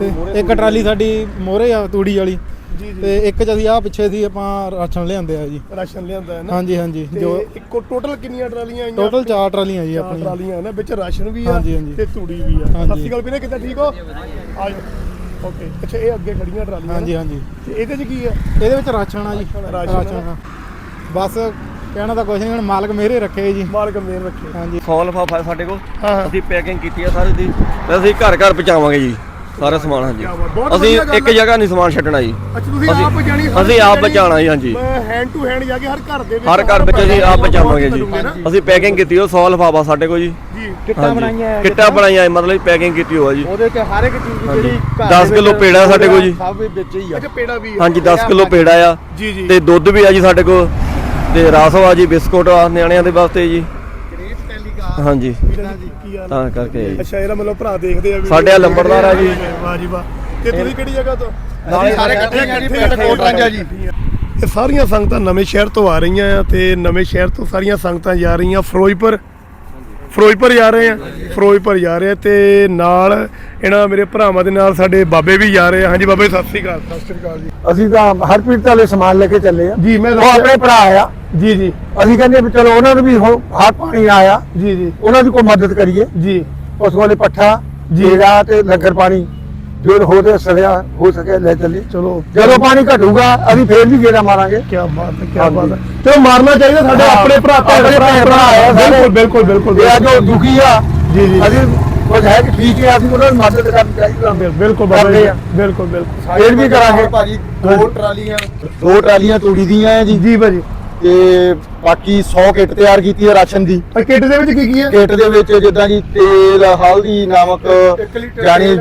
ਤੇ ਇੱਕ ਟਰਾਲੀ ਸਾਡੀ ਮੋਹਰੇ ਆ ਤੂੜੀ ਵਾਲੀ। ਜੀ ਜੀ। ਤੇ ਇੱਕ 'ਚ ਅਸੀਂ ਆ ਪਿੱਛੇ ਸੀ ਆਪਾਂ ਰਾਸ਼ਨ ਲਿਆਂਦੇ ਆ ਜੀ। ਰਾਸ਼ਨ ਲਿਆਂਦਾ ਹੈ ਨਾ? ਹਾਂਜੀ ਹਾਂਜੀ ਤੇ ਜੋ ਇੱਕੋ ਟੋਟਲ ਕਿੰਨੀਆਂ ਟਰਾਲੀਆਂ ਆਈਆਂ? ਟੋਟਲ ਚਾਰ ਟਰਾਲੀਆਂ ਜੀ ਚਾਰ ਆਪਣੀਆਂ। ਟਰਾਲੀਆਂ ਨੇ ਵਿੱਚ ਰਾਸ਼ਨ ਵੀ ਆ ਹਾਂਜੀ, ਹਾਂਜੀ। ਤੇ ਤੂੜੀ ਵੀ ਆ। ਹਾਂਜੀ। ਸਤਿ ਸ਼੍ਰੀ ਅਕਾਲ ਵੀਰੇ ਕਿੱਦਾਂ ਠੀਕ ਹੋ? ਆ ਜਾਓ ਓਕੇ ਅੱਛਾ ਇਹ ਅੱਗੇ ਖੜੀਆਂ ਟਰਾਲੀਆਂ ਹਾਂਜੀ ਨਾ? ਹਾਂਜੀ ਤੇ ਇਹਦੇ 'ਚ ਕੀ ਆ? ਇਹਦੇ ਵਿੱਚ ਰਾਸ਼ਨ ਆ ਜੀ। ਰਾਸ਼ਨ ਆ। ਆ। ਬਸ ਕਹਿਣਾ ਤਾਂ ਕੁਛ ਨਹੀਂ ਹੁਣ ਮਾਲਕ ਮੇਰੇ ਰੱਖੇ ਜੀ। ਮਾਲਕ ਮੇਰ ਰੱਖੇ। ਹਾਂਜੀ। ਸੌ ਲਿਫਾਫਾ ਸਾਡੇ ਕੋਲ। ਹਾਂ। ਅਸੀਂ ਪੈਕਿੰਗ ਕੀਤੀ ਆ ਸਾਰੀ ਦੀ। ਤੇ ਅਸੀਂ ਘਰ ਘਰ ਪਹੁੰਚਾਵਾਂਗੇ ਜੀ। ਸਾਰਾ ਸਮਾਨ ਹਾਂਜੀ। ਕਿਆ ਬਾਤ, ਬਹੁਤ ਅਸੀਂ ਵਧੀਆ ਗੱਲ ਇੱਕ ਹੈ। ਜਗ੍ਹਾ ਨਹੀਂ ਸਮਾਨ ਛੱਡਣਾ ਜੀ। ਅੱਛਾ ਤੁਸੀਂ ਅਸੀਂ- ਆਪ ਜਾਣੀ ਅਸੀਂ ਆਪ ਬਚਾਉਣਾ ਜੀ, ਹਾਂਜੀ। ਹੈਂਡ ਟੂ ਹੈਂਡ ਜਾ ਕੇ ਹਰ ਘਰ ਦੇ ਵਿੱਚ ਹਰ ਘਰ ਵਿੱਚ ਅਸੀਂ ਆਪ ਬਚਾਵਾਂਗੇ ਜੀ? ਅਸੀਂ ਪੈਕਿੰਗ ਕੀਤੀ ਉਹ 100 ਲਿਫਾਫਾ ਸਾਡੇ ਕੋਲ ਜੀ। ਜੀ। ਕਿੱਟਾਂ ਬਣਾਈਆਂ ਕਿੱਟਾਂ ਬਣਾਈਆਂ ਮਤਲਬ ਪੈਕਿੰਗ ਕੀਤੀ ਹੋਆ ਜੀ। ਉਹਦੇ ਤੇ ਹਰ ਇੱਕ ਚੀਜ਼। ਜਿਹੜੀ ਘਰ 10 ਦੇ ਕਿਲੋ ਪੇੜਾ ਸਾਡੇ ਕੋਲ ਜੀ। ਸਭ ਵਿੱਚ ਹੀ ਆ। ਅੱਛਾ ਪੇੜਾ ਵੀ ਹਾਂਜੀ 10 ਕਿਲੋ ਪੇੜਾ ਆ ਜੀ ਜੀ। ਤੇ ਦੁੱਧ ਵੀ ਆ ਜੀ ਸਾਡੇ ਕੋਲ। ਤੇ ਰਸ ਆ ਜੀ ਬਿਸਕੁਟ ਆ ਨਿਆਣਿਆਂ ਦੇ ਵਾਸਤੇ ਜੀ। ਹਾਂਜੀ। ਕੀ ਹਾਲ? ਤਾਂ ਕਰਕੇ ਜੀ। ਅੱਛਾ ਇਹਦਾ ਮਤਲਬ ਭਰਾ ਦੇਖਦੇ ਆ ਸਾਡੇ ਆ ਲੰਬੜਦਾਰ ਆ ਜੀ। ਵਾਹ ਜੀ ਵਾਹ ਤੇ ਤੁਸੀਂ ਕਿਹੜੀ ਜਗ੍ਹਾ ਤੋਂ? ਅਸੀਂ ਸਾਰੇ ਇਕੱਠੇ ਜੀ ਪਿੰਡ ਕੋਟ ਰਾਂਝਾ ਜੀ। ਇਹ ਸਾਰੀਆਂ ਸੰਗਤਾਂ ਨਵੇਂ ਸ਼ਹਿਰ ਤੋਂ ਆ ਰਹੀਆਂ ਆ ਤੇ ਨਵੇਂ ਸ਼ਹਿਰ ਤੋਂ ਸਾਰੀਆਂ ਸੰਗਤਾਂ ਜਾ ਰਹੀਆਂ ਫਿਰੋਜ਼ਪੁਰ। ਫਿਰੋਜ਼ਪੁਰ ਜਾ ਰਹੇ ਆ ਫਿਰੋਜ਼ਪੁਰ ਜਾ ਰਹੇ ਆ ਤੇ ਨਾਲ ਇਹਨਾਂ ਮੇਰੇ ਭਰਾਵਾਂ ਦੇ ਨਾਲ ਸਾਡੇ ਬਾਬੇ ਵੀ ਜਾ ਰਹੇ ਆ। ਹਾਂਜੀ ਬਾਬੇ ਸਤਿ ਸ੍ਰੀ ਅਕਾਲ। ਸਤਿ ਸ੍ਰੀ ਅਕਾਲ ਜੀ। ਅਸੀਂ ਤਾਂ ਹਰਪ੍ਰੀਤ ਵਾਲੇ ਸਮਾਨ ਲੈ ਕੇ ਚੱਲੇ ਆ। ਜੀ ਮੈਂ ਉਹ ਆਪਣੇ ਭਰਾ ਆ। ਜੀ ਜੀ। ਅਸੀਂ ਕਹਿੰਦੇ ਵੀ ਚਲੋ ਉਹਨਾਂ ਨੂੰ ਵੀ ਹੋ- ਹੱਥ ਪਾਣੀ ਆਇਆ। ਜੀ ਜੀ। ਉਹਨਾਂ ਦੀ ਕੋਈ ਮਦਦ ਕਰੀਏ। ਜੀ। ਉਸ ਵੇਲੇ ਪੱਠਾ ਜੀਰਾ ਤੇ ਲੰਗਰ ਪਾਣੀ ਜੋ ਹੋ ਰਿਹਾ ਸੜਿਆ ਹੋ ਸਕੇ ਲੈ ਚੱਲੇ ਚਲੋ। ਜਦੋਂ ਪਾਣੀ ਘਟੂਗਾ ਅਸੀਂ ਫੇਰ ਵੀ ਗੇੜਾ ਮਾਰਾਂਗੇ। ਕੀ ਬਾਤ ਹੈ ਕੀ ਬਾਤ ਹੈ। ਤੇ ਮਾਰਨਾ ਚਾਹੀਦਾ ਸਾਡੇ ਆਪਣੇ ਭਰਾ ਭੈਣ ਆਪਣੇ ਭਰਾ ਸਾਰੇ। ਬਿਲਕੁਲ ਬਿਲਕੁਲ ਬਿਲਕੁਲ ਇਹ ਜੋ ਦੁਖੀ ਆ ਜੀ ਜੀ। ਅਸੀਂ ਕੁਝ ਹੈ ਕਿ ਠੀਕ ਹੈ ਅਸੀਂ ਉਹਨਾਂ ਦੀ ਮਦਦ ਕਰਨੀ ਚਾਹੀਦੀ ਬਿਲ- ਬਿਲਕੁਲ ਬਾਬਾ ਜੀ। ਬਿਲਕੁਲ ਬਿਲਕੁਲ। ਫੇਰ ਵੀ ਕਰਾਂਗੇ। ਭਾਜੀ ਦੋ ਟਰਾਲੀਆਂ ਦੋ ਟਰਾਲੀਆਂ ਤੂੜੀ ਦੀਆਂ ਆ ਜੀ। ਜੀ ਭਾਜੀ। ਤੇ ਬਾਕੀ 100 ਕਿੱਟ ਤਿਆਰ ਕੀਤੀ ਹੈ ਰਾਸ਼ਨ ਦੀ। ਆ ਕਿੱਟ ਦੇ ਵਿੱਚ ਕੀ ਕੀ ਹੈ? ਕਿੱਟ ਦੇ ਵਿੱਚ ਜਿੱਦਾਂ ਜੀ ਤੇਲ ਹਲਦੀ ਨਮਕ ਯਾਨੀ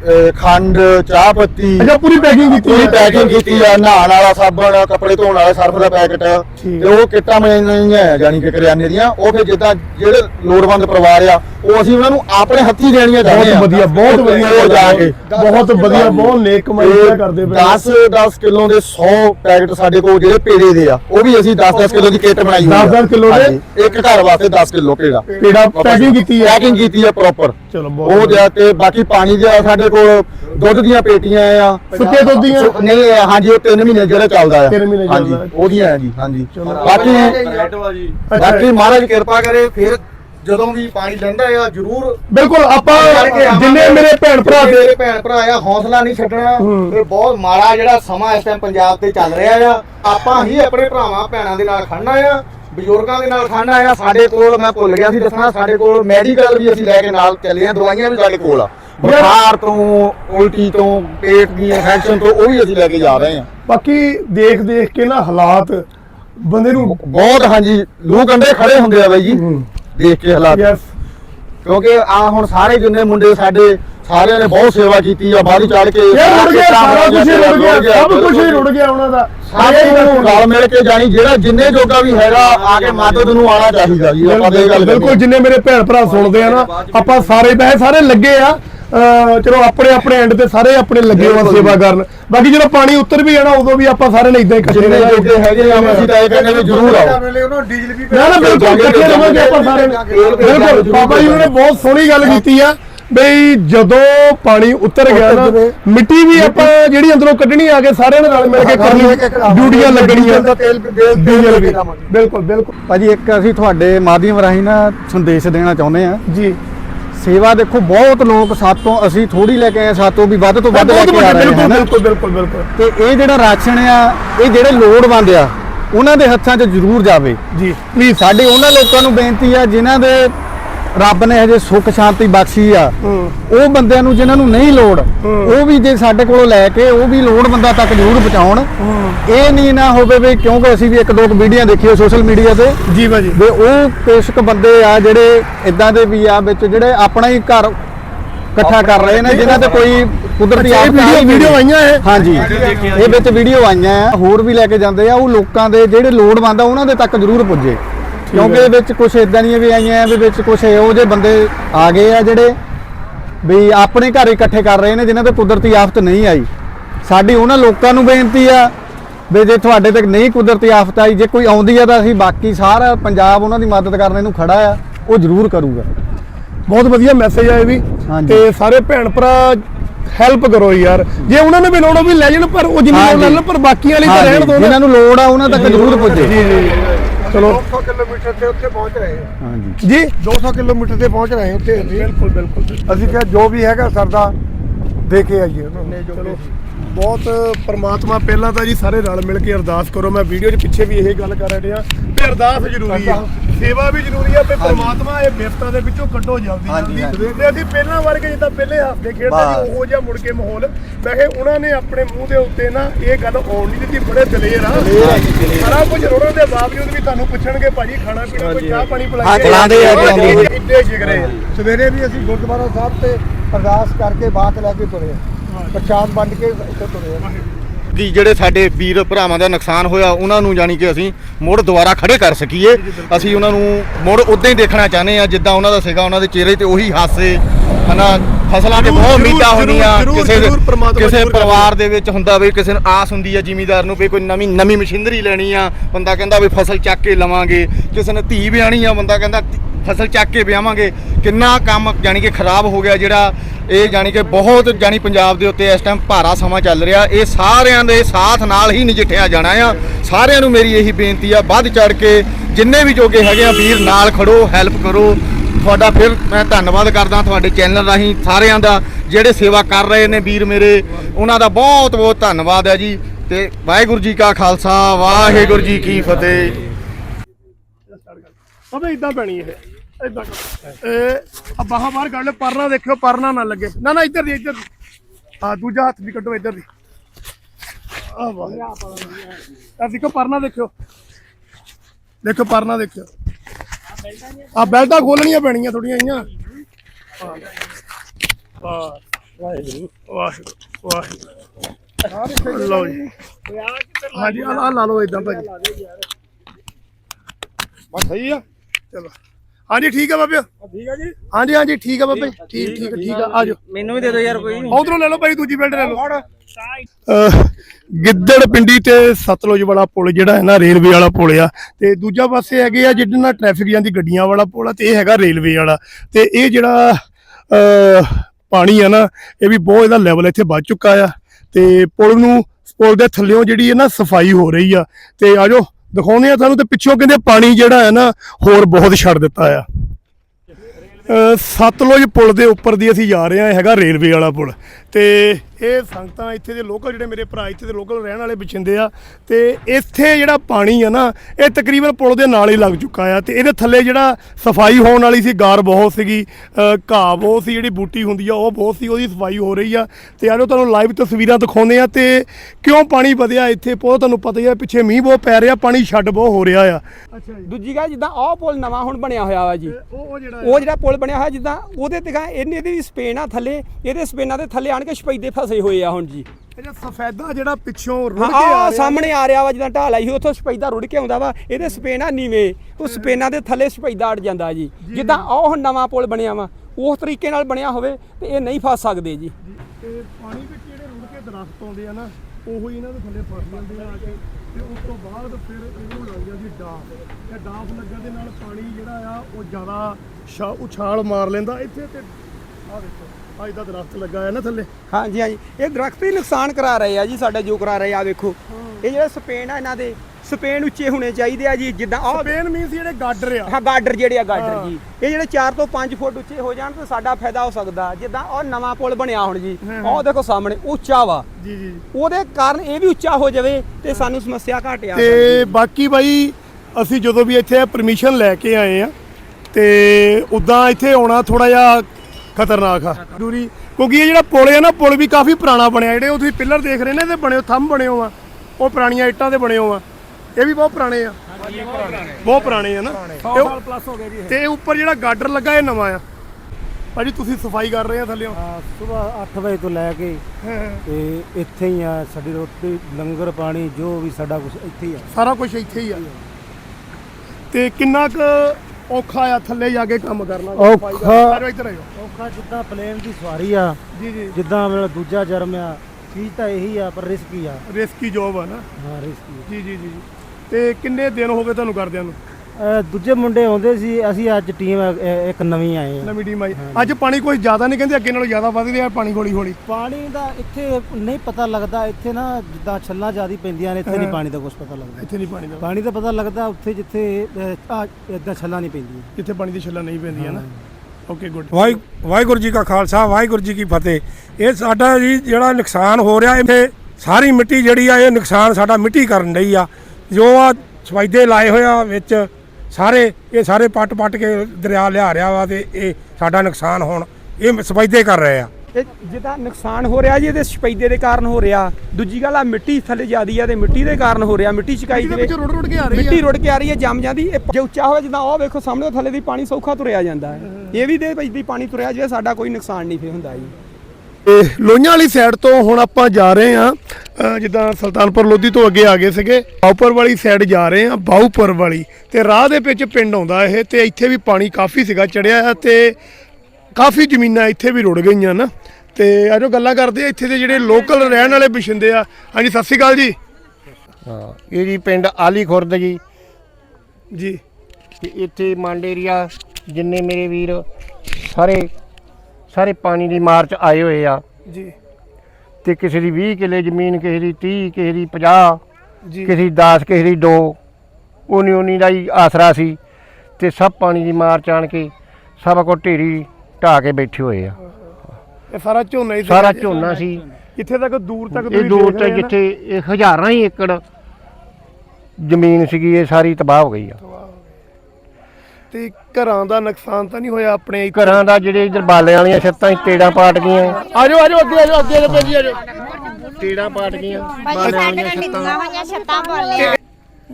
ਅਹ, ਖੰਡ ਚਾਹ ਪੱਤੀ। ਅੱਛਾ ਪੂਰੀ ਪੈਕਿੰਗ ਕੀਤੀ ਪੂਰੀ ਹੈ। ਪੈਕਿੰਗ ਕੀਤੀ ਆ ਨਹਾਉਣ ਵਾਲਾ ਸਾਬਣ ਕੱਪੜੇ ਧੋਣ ਵਾਲਾ ਸਰਫ ਦਾ ਪੈਕਟ ਠੀਕ। ਤੇ ਉਹ ਕਿੱਟਾਂ ਮਿਲਣੀਆਂ ਆ ਯਾਨੀ ਕਿ ਕਰਿਆਨੇ ਦੀਆਂ। ਉਹ ਫਿਰ ਜਿੱਦਾਂ ਜਿਹੜੇ ਲੋੜਵੰਦ ਪਰਿਵਾਰ ਆ ਉਹ ਅਸੀਂ ਉਹਨਾਂ ਨੂੰ ਆਪਣੇ ਹੱਥੀ ਦੇਣੀਆਂ ਚਾਹੁੰਦੇ ਬਹੁਤ ਆ। ਵਧੀਆ ਬਹੁਤ ਵਧੀਆ ਉਹ ਜਾ ਕੇ ਬਹੁਤ ਵਧੀਆ ਬਹੁਤ ਨੇਕ ਕਮਾਈ ਜਿਹੜਾ ਕਰਦੇ ਪਏ 10 10 ਕਿਲੋ ਦੇ 100 ਪੈਕਟ ਸਾਡੇ ਕੋਲ ਜਿਹੜੇ ਪੇੜੇ ਦੇ ਆ ਉਹ ਵੀ ਅਸੀਂ 10 10 ਕਿਲੋ ਦੀ ਕਿੱਟ ਬਣਾਈ ਹੋਈ ਆ। 10 ਕਿੱਲੋ ਦੇ? ਹਾਂਜੀ, ਇੱਕ ਘਰ ਵਾਸਤੇ 10 ਕਿਲੋ ਪੇੜਾ। ਪੇੜਾ ਪੈਕਿੰਗ ਕੀਤੀ ਹੈ ਪੈਕਿੰਗ ਕੀਤੀ ਆ ਪ੍ਰੋਪਰ ਚਲੋ ਬਹੁਤ ਉਹ ਵਧੀਆ। ਜਾ ਤੇ ਬਾਕੀ ਪਾਣੀ ਦਾ ਸਾਡੇ ਕੋਲ ਦੁੱਧ ਦੀਆਂ ਪੇਟੀਆਂ ਆ। ਸੁੱਕੇ ਦੁੱਧ ਦੀਆਂ? ਸੁ- ਨਹੀਂ ਇਹ ਹਾਂਜੀ ਉਹ 3 ਮਹੀਨੇ ਜਿਹੜਾ ਚੱਲਦਾ ਆ। ਤਿੰਨ ਮਹੀਨੇ ਹਾਂਜੀ ਚੱਲਦਾ। ਉਹਦੀਆਂ ਆ ਜੀ ਹਾਂਜੀ। ਬਾਕੀ ਅੱਛਾ। ਬਾਕੀ ਮਹਾਰਾਜ ਕਿਰਪਾ ਕਰੇ ਫਿਰ ਜਦੋਂ ਵੀ ਪਾਣੀ ਲੈਂਦਾ ਆ ਜ਼ਰੂਰ ਬਿਲਕੁਲ ਆਪਾਂ ਜਿੰਨੇ ਮੇਰੇ ਭੈਣ ਭਰਾ ਮੇਰੇ ਦੇ ਭੈਣ ਭਰਾ ਆ ਹੌਸਲਾ ਨਹੀਂ ਛੱਡਣਾ। ਹੂੰ। ਇਹ ਬਹੁਤ ਮਾੜਾ ਜਿਹੜਾ ਸਮਾਂ ਇਸ ਟਾਈਮ ਪੰਜਾਬ ਤੇ ਚੱਲ ਰਿਹਾ ਆ। ਆਪਾਂ ਹੀ ਆਪਣੇ ਭਰਾਵਾਂ ਭੈਣਾਂ ਦੇ ਨਾਲ ਖੜਨਾ ਆ ਬਜ਼ੁਰਗਾਂ ਦੇ ਨਾਲ ਖੜਨਾ ਆ। ਸਾਡੇ ਕੋਲ ਮੈਂ ਭੁੱਲ ਗਿਆ ਸੀ ਦੱਸਣਾ ਸਾਡੇ ਕੋਲ ਮੈਡੀਕਲ ਵੀ ਅਸੀਂ ਲੈ ਕੇ ਨਾਲ ਚੱਲੇ ਆ ਦਵਾਈਆਂ ਵੀ ਸਾਡੇ ਕੋਲ ਆ। ਬੁਖਾਰ ਤੋਂ ਉਲਟੀ ਤੋਂ ਪੇਟ ਦੀ ਇਨਫੈਕਸ਼ਨ ਤੋਂ ਉਹ ਵੀ ਅਸੀਂ ਲੈ ਕੇ ਜਾ ਰਹੇ ਆ ਬਾਕੀ ਦੇਖ ਦੇਖ ਕੇ ਨਾ ਹਾਲਾਤ ਬੰਦੇ ਨੂੰ ਬਹੁਤ ਹਾਂਜੀ ਲੂ ਕੰਡੇ ਖੜੇ ਹੁੰਦੇ ਆ ਬਾਈ ਜੀ ਦੇਖ ਕੇ ਹਾਲਾਤ। ਯੈਸ ਕਿਉਂਕਿ ਆ ਹੁਣ ਸਾਰੇ ਜਿੰਨੇ ਮੁੰਡੇ ਸਾਡੇ ਸਾਰਿਆਂ ਨੇ ਬਹੁਤ ਸੇਵਾ ਕੀਤੀ ਆ ਬਾਹਰ ਚੜ ਕੇ ਰੁੜ ਗਿਆ ਸਾਰਾ ਕੁਝ ਹੀ ਰੁੜ ਗਿਆ ਸਭ ਕੁਝ ਹੀ। ਰੁੜ ਗਿਆ ਉਹਨਾਂ ਦਾ। ਸਾਰੇ ਨੂੰ ਰਲ ਮਿਲ ਕੇ ਜਾਣੀ ਜਿਹੜਾ ਜਿੰਨੇ ਜੋਗਾ ਵੀ ਹੈਗਾ ਆ ਕੇ ਮਦਦ ਨੂੰ ਆਣਾ ਚਾਹੀਦਾ ਜੀ ਆਪਾਂ ਇਹ ਗੱਲ ਬਿਲਕੁਲ ਜਿੰਨੇ ਮੇਰੇ ਭੈਣ ਭਰਾ ਸੁਣਦੇ ਆ ਨਾ ਆਪਾਂ ਸਾਰੇ ਵੈਸੇ ਸਾਰੇ ਲੱਗੇ ਆ ਚਲੋ ਆਪਣੇ ਆਪਣੇ ਐਂਡ ਤੇ ਸਾਰੇ ਆਪਣੇ ਲੱਗੇ ਹੋਏ ਸੇਵਾ ਕਰਨ। ਬਾਕੀ ਜਦੋਂ ਪਾਣੀ ਉੱਤਰ ਵੀ ਜਾਣਾ ਉਦੋਂ ਵੀ ਆਪਾਂ ਸਾਰੇ ਨੇ ਇਦਾਂ ਹੀ ਇਕੱਠੇ ਰਹਿਣਾ। ਜੋਗੇ ਹੈਗੇ ਆ ਅਸੀਂ ਤਾਂ ਇਹ ਕਹਿੰਦੇ ਵੀ ਜ਼ਰੂਰ ਆਓ। ਨਾ ਨਾ ਬਿਲਕੁਲ ਇਕੱਠੇ ਰਵਾਂਗੇ ਆਪਾਂ ਸਾਰੇ। ਬਿਲਕੁਲ। ਬਾਬਾ ਜੀ ਨੇ ਬਹੁਤ ਸੋਹਣੀ ਗੱਲ ਕੀਤੀ ਆ ਬਈ ਜਦੋਂ ਪਾਣੀ ਉਤਰ ਗਿਆ ਨਾ ਮਿੱਟੀ ਵੀ ਆਪਾਂ ਜਿਹੜੀ ਅੰਦਰੋਂ ਕੱਢਣੀ ਆ ਕੇ ਸਾਰਿਆਂ ਨੇ ਰਲ ਮਿਲ ਕੇ ਕਰਨੀ ਡਿਊਟੀਆਂ ਲੱਗਣੀਆਂ। ਬਿਲਕੁਲ ਬਿਲਕੁਲ। ਭਾਜੀ ਇੱਕ ਅਸੀਂ ਤੁਹਾਡੇ ਮਾਧਿਅਮ ਰਾਹੀਂ ਨਾ ਸੰਦੇਸ਼ ਦੇਣਾ ਚਾਹੁੰਦੇ ਆ। ਜੀ। ਸੇਵਾ ਦੇਖੋ ਬਹੁਤ ਲੋਕ ਸਾਤੋਂ ਅਸੀਂ ਥੋੜੀ ਲੈ ਕੇ ਆਏ ਸਾਤੋਂ ਵੀ ਵੱਧ ਤੋਂ ਵੱਧ ਲੈ ਕੇ ਆ ਰਹੇ ਹਨ। ਬਿਲਕੁਲ ਬਿਲਕੁਲ ਬਿਲਕੁਲ। ਤੇ ਇਹ ਜਿਹੜਾ ਰਾਸ਼ਨ ਆ ਇਹ ਜਿਹੜੇ ਲੋੜਵੰਦ ਆ ਉਹਨਾਂ ਦੇ ਹੱਥਾਂ 'ਚ ਜ਼ਰੂਰ ਜਾਵੇ। ਜੀ। ਪਲੀਜ਼ ਸਾਡੀ ਉਹਨਾਂ ਲੋਕਾਂ ਨੂੰ ਬੇਨਤੀ ਆ ਜਿਨ੍ਹਾਂ ਦੇ ਰੱਬ ਨੇ ਹਜੇ ਸੁੱਖ ਸ਼ਾਂਤੀ ਬਖਸ਼ੀ ਆ ਉਹ ਬੰਦਿਆਂ ਨੂੰ ਜਿਨ੍ਹਾਂ ਨੂੰ ਨਹੀਂ ਲੋੜ ਉਹ ਵੀ ਜੇ ਸਾਡੇ ਕੋਲੋਂ ਲੈ ਕੇ ਉਹ ਵੀ ਲੋੜਵੰਦਾਂ ਤੱਕ ਜ਼ਰੂਰ ਪਹੁੰਚਾਉਣ। ਇਹ ਨਹੀਂ ਨਾ ਹੋਵੇ ਵੀ ਕਿਉਂਕਿ ਅਸੀਂ ਵੀ ਇੱਕ ਦੋ ਵੀਡੀਓ ਦੇਖੀਆਂ ਸੋਸ਼ਲ ਮੀਡੀਆ ਤੇ। ਜੀ ਭਾਜੀ। ਵੀ ਉਹ ਪੇਸ਼ਕ ਬੰਦੇ ਆ ਜਿਹੜੇ ਇਦਾਂ ਦੇ ਵੀ ਆ ਵਿੱਚ ਜਿਹੜੇ ਆਪਣਾ ਹੀ ਘਰ ਇਕੱਠਾ ਕਰ ਰਹੇ ਨੇ ਜਿਨ੍ਹਾਂ ਤੇ ਕੋਈ ਕੁਦਰਤੀ ਆਈ ਵੀਡੀਓ- ਵੀਡੀਓ ਆਈਆਂ ਇਹ? ਹਾਂਜੀ। ਇਹ ਵਿੱਚ ਵੀਡੀਓ ਆਈਆਂ ਆ ਹੋਰ ਵੀ ਲੈ ਕੇ ਜਾਂਦੇ ਆ ਉਹ ਲੋਕਾਂ ਦੇ ਜਿਹੜੇ ਲੋੜਵੰਦ ਆ ਉਹਨਾਂ ਦੇ ਤੱਕ ਜ਼ਰੂਰ ਪੁੱਜੇ। ਕਿਉਂਕਿ ਵਿੱਚ ਕੁਝ ਇਦਾਂ ਦੀਆਂ ਵੀ ਆਈਆਂ ਆ ਵੀ ਵਿੱਚ ਕੁਝ ਇਹੋ ਜਿਹੇ ਬੰਦੇ ਆ ਗਏ ਆ ਜਿਹੜੇ ਵੀ ਆਪਣੇ ਘਰ ਇਕੱਠੇ ਕਰ ਰਹੇ ਨੇ ਜਿਨ੍ਹਾਂ ਤੇ ਕੁਦਰਤੀ ਆਫਤ ਨਹੀਂ ਆਈ। ਸਾਡੀ ਉਹਨਾਂ ਲੋਕਾਂ ਨੂੰ ਬੇਨਤੀ ਆ ਵੀ ਜੇ ਤੁਹਾਡੇ ਤੱਕ ਨਹੀਂ ਕੁਦਰਤੀ ਆਫਤ ਆਈ ਜੇ ਕੋਈ ਆਉਂਦੀ ਆ ਤਾਂ ਅਸੀਂ ਬਾਕੀ ਸਾਰਾ ਪੰਜਾਬ ਉਹਨਾਂ ਦੀ ਮਦਦ ਕਰਨ ਨੂੰ ਖੜਾ ਆ ਉਹ ਜ਼ਰੂਰ ਕਰੂਗਾ। ਬਹੁਤ ਵਧੀਆ ਮੈਸੇਜ ਆ ਇਹ ਵੀ। ਤੇ ਸਾਰੇ ਭੈਣ ਭਰਾ ਹੈਲਪ ਕਰੋ ਯਾਰ। ਜੇ ਉਹਨਾਂ ਨੇ ਵੀ ਲੋੜ ਵੀ ਲੈ ਜਾਣ ਪਰ ਉਹ ਜਿੰਨੀ ਲੋੜ ਲੈਣ ਪਰ ਬਾਕੀਆਂ ਲਈ ਤਾਂ ਰਹਿਣ ਦੋ ਜਿਨ੍ਹਾਂ ਨੂੰ ਲੋੜ ਆ ਉਹਨਾਂ ਤੱਕ ਜ਼ਰੂਰ ਪੁੱਜੇ। ਜੀ ਜੀ। ਚਲੋ। 200 ਕਿਲੋਮੀਟਰ ਤੇ ਉੱਥੇ ਪਹੁੰਚ ਰਹੇ ਹਾਂ। ਹਾਂਜੀ। ਜੀ? 200 ਕਿਲੋਮੀਟਰ ਤੇ ਪਹੁੰਚ ਰਹੇ ਹਾਂ ਉੱਥੇ। ਅਸੀਂ ਬਿਲਕੁਲ ਬਿਲਕੁਲ। ਅਸੀਂ ਕਿਹਾ ਜੋ ਵੀ ਹੈਗਾ ਸਰਦਾ ਦੇ ਕੇ ਆਈਏ। ਉਹਨਾਂ ਨੂੰ ਚਲੋ ਬਹੁਤ ਪਰਮਾਤਮਾ ਪਹਿਲਾਂ ਤਾਂ ਜੀ ਸਾਰੇ ਰਲ ਮਿਲ ਕੇ ਅਰਦਾਸ ਕਰੋ। ਮੈਂ ਵੀਡੀਓ 'ਚ ਪਿੱਛੇ ਵੀ ਇਹ ਗੱਲ ਕਰ ਰਿਹਾ ਤੇ ਅਰਦਾਸ ਜ਼ਰੂਰੀ ਆ। ਸੇਵਾ ਵੀ ਜ਼ਰੂਰੀ ਆ ਤੇ ਪਰਮਾਤਮਾ ਇਹ ਬਿਪਤਾ ਦੇ ਵਿੱਚੋਂ ਕੱਢੋ ਜਲਦੀ। ਜਲਦੀ ਤੇ ਅਸੀਂ ਪਹਿਲਾਂ ਵਰਗੇ ਜਿੱਦਾਂ ਪਹਿਲੇ ਹੱਸਦੇ ਖੇਡਦੇ ਸੀ ਉਹੋ ਜਿਹਾ ਮੁੜ ਕੇ ਮਾਹੌਲ। ਵੈਸੇ ਉਹਨਾਂ ਨੇ ਆਪਣੇ ਮੂੰਹ ਦੇ ਉੱਤੇ ਨਾ ਇਹ ਗੱਲ ਆਉਣ ਨਹੀਂ ਦਿੱਤੀ ਬੜੇ ਦਲੇਰ ਆ। ਸਾਰਾ ਕੁਝ ਰੋੜਨ ਦੇ ਬਾਵਜੂਦ ਵੀ ਤੁਹਾਨੂੰ ਪੁੱਛਣਗੇ ਭਾਜੀ ਖਾਣਾ ਪੀਣਾ ਕੋਈ ਚਾਹ ਪਾਣੀ ਪਿਲਾਈਏ? ਹਾਂ। ਇੱਡੇ ਜਿਗਰੇ। ਸਵੇਰੇ ਵੀ ਅਸੀਂ ਗੁਰਦੁਆਰਾ ਸਾਹਿਬ ਤੇ ਅਰਦਾਸ ਕਰਕੇ ਬਾਤ ਲੈ ਕੇ ਤੁਰੇ ਹਾਂ ਪ੍ਰਸ਼ਾਦ ਵੰਡ ਕੇ ਇੱਥੇ ਤੁਰੇ ਹਾਂ ਕਿ ਜਿਹੜੇ ਸਾਡੇ ਵੀਰ ਭਰਾਵਾਂ ਦਾ ਨੁਕਸਾਨ ਹੋਇਆ ਉਹਨਾਂ ਨੂੰ ਜਾਣੀ ਕਿ ਅਸੀਂ ਮੁੜ ਦੁਬਾਰਾ ਖੜੇ ਕਰ ਸਕੀਏ। ਅਸੀਂ ਉਹਨਾਂ ਨੂੰ ਮੁੜ ਉਦਾਂ ਹੀ ਦੇਖਣਾ ਚਾਹੁੰਦੇ ਆ ਜਿੱਦਾਂ ਉਹਨਾਂ ਦਾ ਸੀਗਾ ਉਹਨਾਂ ਦੇ ਚਿਹਰੇ ਤੇ ਉਹੀ ਹਾਸੇ ਹਨਾ? ਫਸਲਾਂ ਤੇ ਬਹੁਤ ਉਮੀਦਾਂ ਹੁੰਦੀਆਂ ਕਿਸੇ ਕਿਸੇ ਪਰਿਵਾਰ ਦੇ ਵਿੱਚ ਹੁੰਦਾ ਵੀ ਕਿਸੇ ਨੂੰ ਆਸ ਹੁੰਦੀ ਆ ਜ਼ਿਮੀਦਾਰ ਨੂੰ ਵੀ ਕੋਈ ਨਵੀਂ ਨਵੀਂ ਮਸ਼ੀਨਰੀ ਲੈਣੀ ਆ ਬੰਦਾ ਕਹਿੰਦਾ ਵੀ ਫਸਲ ਚੱਕ ਕੇ ਲਵਾਂਗੇ ਕਿਸੇ ਨੇ ਧੀ ਵਿਆਹਣੀ ਆ ਬੰਦਾ ਕਹਿੰਦਾ ਫਸਲ ਚੱਕ ਕੇ ਵਿਆਹਾਂਗੇ। ਕਿੰਨਾ ਕੰਮ ਜਾਣੀ ਕਿ ਖਰਾਬ ਹੋ ਗਿਆ ਜਿਹੜਾ ਇਹ ਜਾਣੀ ਕਿ ਬਹੁਤ ਜਾਣੀ ਪੰਜਾਬ ਦੇ ਉੱਤੇ ਇਸ ਟਾਈਮ ਭਾਰਾ ਸਮਾਂ ਚੱਲ ਰਿਹਾ। ਇਹ ਸਾਰਿਆਂ ਦੇ ਸਾਥ ਨਾਲ ਹੀ ਨਜਿੱਠਿਆ ਜਾਣਾ ਆ। ਸਾਰਿਆਂ ਨੂੰ ਮੇਰੀ ਇਹੀ ਬੇਨਤੀ ਆ, ਵੱਧ ਚੜ ਕੇ ਜਿੰਨੇ ਵੀ ਜੋਗੇ ਹੈਗੇ ਆ, ਵੀਰ ਨਾਲ ਖੜੋ ਹੈਲਪ ਕਰੋ। ਤੁਹਾਡਾ ਫਿਰ ਮੈਂ ਧੰਨਵਾਦ ਕਰਦਾ ਤੁਹਾਡੇ ਚੈਨਲ ਰਾਹੀਂ ਸਾਰਿਆਂ ਦਾ, ਜਿਹੜੇ ਸੇਵਾ ਕਰ ਰਹੇ ਨੇ ਵੀਰ ਮੇਰੇ, ਉਹਨਾਂ ਦਾ ਬਹੁਤ ਬਹੁਤ ਧੰਨਵਾਦ ਹੈ ਜੀ। ਤੇ ਵਾਹਿਗੁਰੂ ਜੀ ਕਾ ਖਾਲਸਾ, ਵਾਹਿਗੁਰੂ ਜੀ ਕੀ ਫਤਿਹ। ਅਬੇ ਇਦਾਂ ਪੈਣੀ ਇਹ। ਇਦਾਂ ਇਹ ਆ ਬਾਹਾਂ ਬਾਹਰ ਕੱਢ ਲੈ ਪਰਨਾ ਦੇਖਿਓ ਪਰਨਾ ਨਾ ਲੱਗੇ। ਨਾ ਨਾ ਇੱਧਰ ਦੀ ਇੱਧਰ ਦੀ। ਆ ਦੂਜਾ ਹੱਥ ਵੀ ਕੱਢੋ ਇੱਧਰ ਦੀ। ਆ ਵਾਹ। ਆ ਦੇਖੋ ਪਰਨਾ ਦੇਖਿਓ। ਦੇਖੋ ਪਰਨਾ ਦੇਖਿਓ। ਆ ਬੈਲਟਾਂ ਖੋਲਣੀਆਂ ਪੈਣੀਆਂ ਥੋੜੀਆਂ ਇਆਂ ਵਾਹ। ਵਾਹਿਗੁਰੂ ਵਾਹਿਗੁਰੂ ਵਾਹਿਗੁਰੂ ਲਓ ਜੀ। ਹਾਂਜੀ ਆ ਲਾ- ਲਾ ਲਓ ਇਦਾਂ ਭਾਜੀ। ਬਸ ਸਹੀ ਆ। ਚਲੋ। ਹਾਂਜੀ ਠੀਕ ਆ ਬਾਬੇ। ਠੀਕ ਆ ਜੀ। ਹਾਂਜੀ ਹਾਂਜੀ ਠੀਕ ਆ ਬਾਬੇ। ਠੀਕ ਠੀਕ ਠੀਕ ਆ ਆਜੋ। ਮੈਨੂੰ ਵੀ ਦੇ ਦਿਓ ਯਾਰ ਕੋਈ ਉਧਰੋਂ ਲੈ ਲਓ ਭਾਈ ਦੂਜੀ ਬੈਲਟ ਲੈ ਲਓ। ਗਿੱਦੜ ਪਿੰਡੀ ਤੇ ਸਤਲੁਜ ਵਾਲਾ ਪੁਲ ਜਿਹੜਾ ਹੈ ਨਾ ਰੇਲਵੇ ਵਾਲਾ ਪੁਲ ਆ। ਤੇ ਦੂਜਾ ਪਾਸੇ ਹੈਗੇ ਆ ਜਿਹਦੇ ਨਾਲ ਟ੍ਰੈਫਿਕ ਜਾਂਦੀ ਗੱਡੀਆਂ ਵਾਲਾ ਪੁਲ ਆ ਤੇ ਇਹ ਹੈਗਾ ਰੇਲਵੇ ਵਾਲਾ। ਤੇ ਇਹ ਜਿਹੜਾ ਪਾਣੀ ਆ ਨਾ ਇਹ ਵੀ ਬਹੁਤ ਇਹਦਾ ਲੈਵਲ ਇੱਥੇ ਵੱਧ ਚੁੱਕਾ ਆ। ਤੇ ਪੁਲ ਨੂੰ ਪੁਲ ਦੇ ਥੱਲਿਓਂ ਜਿਹੜੀ ਹੈ ਨਾ ਸਫ਼ਾਈ ਹੋ ਰਹੀ ਆ। ਤੇ ਆਜੋ ਦਿਖਾਉਂਦੇ ਆ ਤੁਹਾਨੂੰ ਤੇ ਪਿੱਛੋਂ ਕਹਿੰਦੇ ਪਾਣੀ ਜਿਹੜਾ ਹੈ ਨਾ ਹੋਰ ਬਹੁਤ ਛੱਡ ਦਿੱਤਾ ਆ। ਸਤਲੁਜ ਪੁਲ ਦੇ ਉੱਪਰ ਦੀ ਅਸੀਂ ਜਾ ਰਹੇ ਹਾਂ ਹੈਗਾ ਰੇਲਵੇ ਵਾਲਾ ਪੁਲ। ਤੇ ਇਹ ਸੰਗਤਾਂ ਇੱਥੇ ਦੇ ਲੋਕਲ ਜਿਹੜੇ ਮੇਰੇ ਭਰਾ ਇੱਥੇ ਦੇ ਲੋਕਲ ਰਹਿਣ ਵਾਲੇ ਵਿਚਿੰਦੇ ਆ ਤੇ ਇੱਥੇ ਜਿਹੜਾ ਪਾਣੀ ਆ ਨਾ ਇਹ ਤਕਰੀਬਨ ਪੁਲ ਦੇ ਨਾਲ ਹੀ ਲੱਗ ਚੁੱਕਾ ਆ ਤੇ ਇਹਦੇ ਥੱਲੇ ਜਿਹੜਾ ਸਫ਼ਾਈ ਹੋਣ ਵਾਲੀ ਸੀ ਗਾਰ ਬਹੁਤ ਸੀਗੀ ਘਾਹ ਬਹੁਤ ਸੀ ਜਿਹੜੀ ਬੂਟੀ ਹੁੰਦੀ ਆ ਉਹ ਬਹੁਤ ਸੀ ਉਹਦੀ ਸਫ਼ਾਈ ਹੋ ਰਹੀ ਆ। ਤੇ ਆਜੋ ਤੁਹਾਨੂੰ ਲਾਈਵ ਤਸਵੀਰਾਂ ਦਿਖਾਉਂਦੇ ਆ ਤੇ ਕਿਉਂ ਪਾਣੀ ਵਧਿਆ ਇੱਥੇ? ਬਹੁਤ ਤੁਹਾਨੂੰ ਪਤਾ ਹੀ ਆ ਪਿੱਛੇ ਮੀਂਹ ਬਹੁਤ ਪੈ ਰਿਹਾ ਪਾਣੀ ਛੱਡ ਬਹੁਤ ਹੋ ਰਿਹਾ ਆ। ਅੱਛਾ ਜੀ। ਦੂਜੀ ਗੱਲ ਜਿੱਦਾਂ ਆਹ ਪੁਲ ਨਵਾਂ ਹੁਣ ਬਣਿਆ ਹੋਇਆ ਵਾ ਜੀ ਉਹ ਜਿਹੜਾ ਉਹ ਜਿਹੜਾ ਪੁਲ ਬਣਿਆ ਹੋਇਆ ਜਿੱਦਾਂ ਉਹਦੇ ਤੇ ਗਾ ਇਹਨੇ ਇਹਦੀ ਵੀ ਸਪੇਨ ਆ ਥੱਲੇ ਇਹਦੇ ਸਪੇਨਾਂ ਦੇ ਥੱਲੇ ਆਣ ਕੇ ਛਪਈਦੇ ਫਸੇ ਹੋਏ ਆ ਹੁਣ ਜੀ। ਜਿਹੜਾ ਸਫੈਦਾ ਜਿਹੜਾ ਪਿੱਛੋਂ ਰੁੜ ਕੇ ਆ ਰਿਹਾ। ਸਾਹਮਣੇ ਆ ਰਿਹਾ ਵਾ ਜਿੱਦਾਂ ਢਾਲ ਆਈ ਸੀ ਉੱਥੋਂ ਸਪੈਦਾ ਰੁੜ ਕੇ ਆਉਂਦਾ ਵਾ। ਇਹਦੇ ਸਪੇਨਾਂ ਨੀਵੇਂ ਉਹ ਸਪੇਨਾਂ ਦੇ ਥੱਲੇ ਸਪੈਦਾ ਅੜ ਜਾਂਦਾ ਜੀ। ਜਿੱਦਾਂ ਆਹ ਹੁਣ ਨਵਾਂ ਪੁਲ ਬਣਿਆ ਵਾ ਉਸ ਤਰੀਕੇ ਨਾਲ ਬਣਿਆ ਹੋਵੇ ਤੇ ਇਹ ਨਹੀਂ ਫਸ ਸਕਦੇ ਜੀ। ਤੇ ਪਾਣੀ ਵਿੱਚ ਜਿਹੜੇ ਰੁੜ ਕੇ ਦਰਖਤ ਆਉਂਦੇ ਆ ਨਾ ਉਹੋ ਹੀ ਇਹਨਾਂ ਦੇ ਥੱਲੇ ਫਸ ਜਾਂਦੇ ਆ ਆ ਕੇ। ਤੇ ਉਸ ਤੋਂ ਬਾਅਦ ਫਿਰ ਇਹਨੂੰ ਲੱਗ ਜਾਂਦੀ ਡਾਫ। ਤੇ ਡਾਫ ਲੱਗਣ ਦੇ ਨਾਲ ਪਾਣੀ ਜਿਹੜਾ ਆ ਉਹ ਜ਼ਿਆਦਾ ਛਾ- ਉਛਾਲ ਮਾਰ ਲੈਂਦਾ। ਇੱਥੇ ਤੇ ਆ ਦੇਖੋ ਆ ਇਹਦਾ ਦਰਖਤ ਲੱਗਾ ਆ ਨਾ ਥੱਲੇ। ਹਾਂਜੀ ਹਾਂਜੀ। ਇਹ ਦਰਖਤ ਹੀ ਨੁਕਸਾਨ ਕਰਾ ਰਹੇ ਆ ਜੀ ਸਾਡਾ ਜੋ ਕਰਾ ਰਹੇ ਆ ਵੇਖੋ। ਇਹ ਜਿਹੜੇ ਸਪੇਨ ਆ ਇਹਨਾਂ ਦੇ ਸਪੇਨ ਉੱਚੇ ਹੋਣੇ ਚਾਹੀਦੇ ਆ ਜੀ ਜਿੱਦਾਂ ਆਹ ਸਪੇਨ ਮੀਨਸ ਜਿਹੜੇ ਗਾਡਰ ਆ। ਹਾਂ ਗਾਡਰ ਜਿਹੜੇ ਆ ਗਾਡਰ ਜੀ। ਇਹ ਜਿਹੜੇ 4 ਤੋਂ 5 ਫੁੱਟ ਉੱਚੇ ਹੋ ਜਾਣ ਤਾਂ ਸਾਡਾ ਫਾਇਦਾ ਹੋ ਸਕਦਾ। ਜਿੱਦਾਂ ਉਹ ਨਵਾਂ ਪੁਲ ਬਣਿਆ ਹੁਣ ਜੀ ਉਹ ਦੇਖੋ ਸਾਹਮਣੇ ਉੱਚਾ ਵਾ। ਜੀ ਜੀ। ਉਹਦੇ ਕਾਰਨ ਇਹ ਵੀ ਉੱਚਾ ਹੋ ਜਾਵੇ ਤੇ ਸਾਨੂੰ ਸਮੱਸਿਆ ਘੱਟ ਆ ਤੇ ਬਾਕੀ ਬਾਈ ਅਸੀਂ ਜਦੋਂ ਵੀ ਇੱਥੇ ਪਰਮਿਸ਼ਨ ਲੈ ਕੇ ਆਏ ਆ ਤੇ ਉਦਾਂ ਇੱਥੇ ਆਉਣਾ ਥੋੜਾ ਜਿਹਾ ਖਤਰਨਾਕ ਆ। ਦੂਰੀ ਕਿਉਂਕਿ ਇਹ ਜਿਹੜਾ ਪੁਲ ਹੈ ਨਾ ਪੁਲ ਵੀ ਕਾਫੀ ਪੁਰਾਣਾ ਬਣਿਆ। ਜਿਹੜੇ ਉਹ ਤੁਸੀਂ ਪਿੱਲਰ ਦੇਖ ਰਹੇ ਨੇ ਇਹਦੇ ਬਣੇ ਥੰਮ ਬਣੇ ਹੋ ਆ। ਉਹ ਪੁਰਾਣੀਆਂ ਇੱਟਾਂ ਦੇ ਬਣੇ ਹੋ ਆ। ਇਹ ਵੀ ਬਹੁਤ ਪੁਰਾਣੇ ਆ। ਬਹੁਤ ਪੁਰਾਣੇ ਆ ਨਾ। 100 ਸਾਲ ਪਲੱਸ ਹੋ ਗਏ ਜੀ ਤੇ ਉੱਪਰ ਜਿਹੜਾ ਗਾਡਰ ਲੱਗਾ ਇਹ ਨਵਾਂ ਆ। ਭਾਜੀ ਤੁਸੀਂ ਸਫ਼ਾਈ ਕਰ ਰਹੇ ਆ ਥੱਲੇੋਂ ਸਵੇਰ 8 ਵਜੇ ਤੋਂ ਲੈ ਕੇ ਤੇ ਇੱਥੇ ਹੀ ਆ ਸਾਡੀ ਰੋਟੀ ਲੰਗਰ ਪਾਣੀ ਜੋ ਵੀ ਸਾਡਾ ਕੁਝ ਇੱਥੇ ਹੀ ਆ। ਸਾਰਾ ਕੁਝ ਇੱਥੇ ਹੀ ਆ। ਤੇ ਕਿੰਨਾ ਕੁ ਔਖਾ ਆ ਥੱਲੇ ਜਾ ਕੇ ਕੰਮ ਕਰਨਾ। ਔਖਾ। ਆਜੋ ਇੱਧਰ ਆਜੋ ਔਖਾ ਜਿੱਦਾਂ ਪਲੇਨ ਦੀ ਸਵਾਰੀ ਆ ਜੀ ਜੀ। ਜਿੱਦਾਂ ਮੇਰਾ ਦੂਜਾ ਜਨਮ ਆ ਚੀਜ਼ ਤਾਂ ਇਹੀ ਆ ਪਰ ਰਿਸਕੀ ਆ। ਰਿਸਕੀ ਜੋਬ ਆ ਨਾ। ਹਾਂ ਰਿਸਕੀ ਜੀ ਜੀ ਜੀ ਜੀ। ਤੇ ਕਿੰਨੇ ਦਿਨ ਹੋ ਗਏ ਤੁਹਾਨੂੰ ਕਰਦਿਆਂ ਨੂੰ? ਦੂਜੇ ਮੁੰਡੇ ਆਉਂਦੇ ਸੀ ਅਸੀਂ ਅੱਜ ਟੀਮ ਇੱਕ ਨਵੀਂ ਆਏ ਆ ਨਵੀਂ ਟੀਮ ਆਈ। ਅੱਜ ਪਾਣੀ ਕੋਈ ਜ਼ਿਆਦਾ ਨਹੀਂ ਕਹਿੰਦੇ ਅੱਗੇ ਨਾਲੋਂ ਜ਼ਿਆਦਾ ਵੱਧ ਰਿਹਾ ਪਾਣੀ ਹੌਲੀ ਹੌਲੀ। ਪਾਣੀ ਦਾ ਇੱਥੇ ਨਹੀਂ ਪਤਾ ਲੱਗਦਾ ਇੱਥੇ ਨਾ ਜਿੱਦਾਂ ਛੱਲਾਂ ਜ਼ਿਆਦੀ ਪੈਂਦੀਆਂ ਨੇ ਇੱਥੇ ਨਹੀਂ ਪਾਣੀ ਦਾ ਕੁਝ ਪਤਾ ਲੱਗਦਾ। ਇੱਥੇ ਨਹੀਂ ਪਾਣੀ ਦਾ। ਪਾਣੀ ਦਾ ਪਤਾ ਲੱਗਦਾ ਉੱਥੇ ਜਿੱਥੇ ਇਦਾਂ ਛੱਲਾਂ ਨਹੀਂ ਪੈਂਦੀਆਂ। ਜਿੱਥੇ ਪਾਣੀ ਦੀ ਛੱਲਾ ਨਹੀਂ ਪੈਂਦੀ ਹੈ। ਨਾ ਓਕੇ ਗੁੱਡ ਵਾਹਿ ਵਾਹਿਗੁਰੂ ਜੀ ਕਾ ਖਾਲਸਾ ਵਾਹਿਗੁਰੂ ਜੀ ਕੀ ਫਤਿਹ। ਇਹ ਸਾਡਾ ਜੀ ਜਿਹੜਾ ਨੁਕਸਾਨ ਹੋ ਰਿਹਾ ਇਹ ਸਾਰੀ ਮਿੱਟੀ ਜਿਹੜੀ ਆ ਇਹ ਨੁਕਸਾਨ ਸਾਡਾ ਮਿੱਟੀ ਕਰਨ ਲਈ ਆ। ਜੋ ਆ ਸਫਾਈਦੇ ਲਾਏ ਹੋਇਆ ਵਿੱਚ ਸਾਰੇ ਇਹ ਸਾਰੇ ਪੱਟ ਪੱਟ ਕੇ ਦਰਿਆ ਲਿਆ ਰਿਹਾ ਵਾ ਤੇ ਇਹ ਸਾਡਾ ਨੁਕਸਾਨ ਹੁਣ ਇਹ ਸਫਾਈਦੇ ਕਰ ਰਹੇ ਆ। ਇਹ ਜਿੱਦਾਂ ਨੁਕਸਾਨ ਹੋ ਰਿਹਾ ਜੀ ਇਹਦੇ ਸਪੈਦੇ ਦੇ ਕਾਰਨ ਹੋ ਰਿਹਾ। ਦੂਜੀ ਗੱਲ ਆ ਮਿੱਟੀ ਥੱਲੇ ਜਿਆਦੀ ਆ ਤੇ ਮਿੱਟੀ ਦੇ ਕਾਰਨ ਹੋ ਰਿਹਾ ਮਿੱਟੀ ਚਕਾਈ ਦੇ ਵਿੱਚ ਰੁੜ ਰੁੜ ਕੇ ਆ ਰਹੀ ਮਿੱਟੀ ਹੈ ਰੁੜ ਕੇ ਆ ਰਹੀ ਹੈ ਜੰਮ ਜਾਂਦੀ ਇਹ ਜੇ ਉੱਚਾ ਹੋਵੇ ਜਿੱਦਾਂ ਉਹ ਵੇਖੋ ਸਾਹਮਣੇ ਥੱਲੇ ਦੀ ਪਾਣੀ ਸੌਖਾ ਤੁਰਿਆ ਜਾਂਦਾ ਹੈ। ਇਹ ਵੀ ਦੇ ਵਿੱਚ ਦੀ ਪਾਣੀ ਤੁਰਿਆ ਜਾਵੇ ਸਾਡਾ ਕੋਈ ਨੁਕਸਾਨ ਨਹੀਂ ਫੇ ਹੁੰਦਾ ਜੀ। ਤੇ ਲੋਹੀਆਂ ਵਾਲੀ ਸਾਈਡ ਤੋਂ ਹੁਣ ਆਪਾਂ ਜਾ ਰਹੇ ਹਾਂ ਜਿੱਦਾਂ ਸੁਲਤਾਨਪੁਰ ਲੋਧੀ ਤੋਂ ਅੱਗੇ ਆ ਗਏ ਸੀਗੇ ਬਾਉਪੁਰ ਵਾਲੀ ਸਾਈਡ ਜਾ ਰਹੇ ਹਾਂ ਬਾਉਪੁਰ ਵਾਲੀ। ਤੇ ਰਾਹ ਦੇ ਵਿੱਚ ਪਿੰਡ ਆਉਂਦਾ ਇਹ ਤੇ ਇੱਥੇ ਵੀ ਪਾਣੀ ਕਾਫੀ ਸੀਗਾ ਚੜਿਆ ਆ ਤੇ ਕਾਫੀ ਜ਼ਮੀਨਾਂ ਇੱਥੇ ਵੀ ਰੁੜ ਗਈਆਂ ਨਾ। ਤੇ ਆਜੋ ਗੱਲਾਂ ਕਰਦੇ ਆ ਇੱਥੇ ਦੇ ਜਿਹੜੇ ਲੋਕਲ ਰਹਿਣ ਵਾਲੇ ਬਿਸ਼ਿੰਦੇ ਆ। ਹਾਂਜੀ ਸਤਿ ਸ਼੍ਰੀ ਅਕਾਲ ਜੀ। ਹਾਂ ਇਹ ਜੀ ਪਿੰਡ ਆਲੀ ਖੁਰਦ ਜੀ। ਜੀ। ਤੇ ਇੱਥੇ ਮੰਡ ਏਰੀਆ ਜਿੰਨੇ ਮੇਰੇ ਵੀਰ ਸਾਰੇ ਸਾਰੇ ਪਾਣੀ ਦੀ ਮਾਰ ਚ ਆਏ ਹੋਏ ਆ। ਜੀ। ਤੇ ਕਿਸੇ ਦੀ 20 ਕਿੱਲੇ ਜ਼ਮੀਨ ਕਿਸੇ ਦੀ 30 ਕਿਸੇ ਦੀ 50 ਜੀ। ਕਿਸੇ ਦੀ 10 ਕਿਸੇ ਦੀ 2 ਉਨੀ ਉਨੀ ਦਾ ਹੀ ਆਸਰਾ ਸੀ। ਤੇ ਸਭ ਪਾਣੀ ਦੀ ਮਾਰ ਚ ਆਣ ਕੇ ਸਭ ਕੋ ਢੇਰੀ ਢਾ ਕੇ ਬੈਠੇ ਹੋਏ ਆ। ਇਹ ਸਾਰਾ ਝੋਨਾ ਹੀ ਸਾਰਾ। ਝੋਨਾ ਸੀ। ਇੱਥੇ ਤੱਕ ਦੂਰ ਤੱਕ ਇਹ ਦੂਰ ਨਾ। ਜਿੱਥੇ ਇਹ ਹਜ਼ਾਰਾਂ ਹੀ ਏਕੜ ਜ਼ਮੀਨ ਸੀਗੀ ਇਹ ਸਾਰੀ ਤਬਾਹ ਹੋ ਗਈ ਆ। ਤੇ ਘਰਾਂ ਦਾ ਨੁਕਸਾਨ ਤਾਂ ਨਹੀਂ ਹੋਇਆ ਆਪਣੇ ਇੱਥੇ? ਘਰਾਂ ਦਾ ਜਿਹੜੇ ਇਧਰ ਬਾਲਿਆਂ ਵਾਲੀਆਂ ਛੱਤਾਂ 'ਚ ਤੇੜਾਂ ਪਾਟ ਗਈਆਂ। ਆਜੋ ਆਜੋ ਅੱਗੇ ਆਜੋ ਅੱਗੇ ਆਜੋ ਭਾਜੀ ਆਜੋ। ਤੇੜਾਂ ਪਾਟ ਗਈਆਂ। ਬਾਲਿਆਂ ਵਾਲੀਆਂ ਛੱਤਾਂ। ਹੋਈਆਂ ਛੱਤਾਂ ਬਾਲਿਆਂ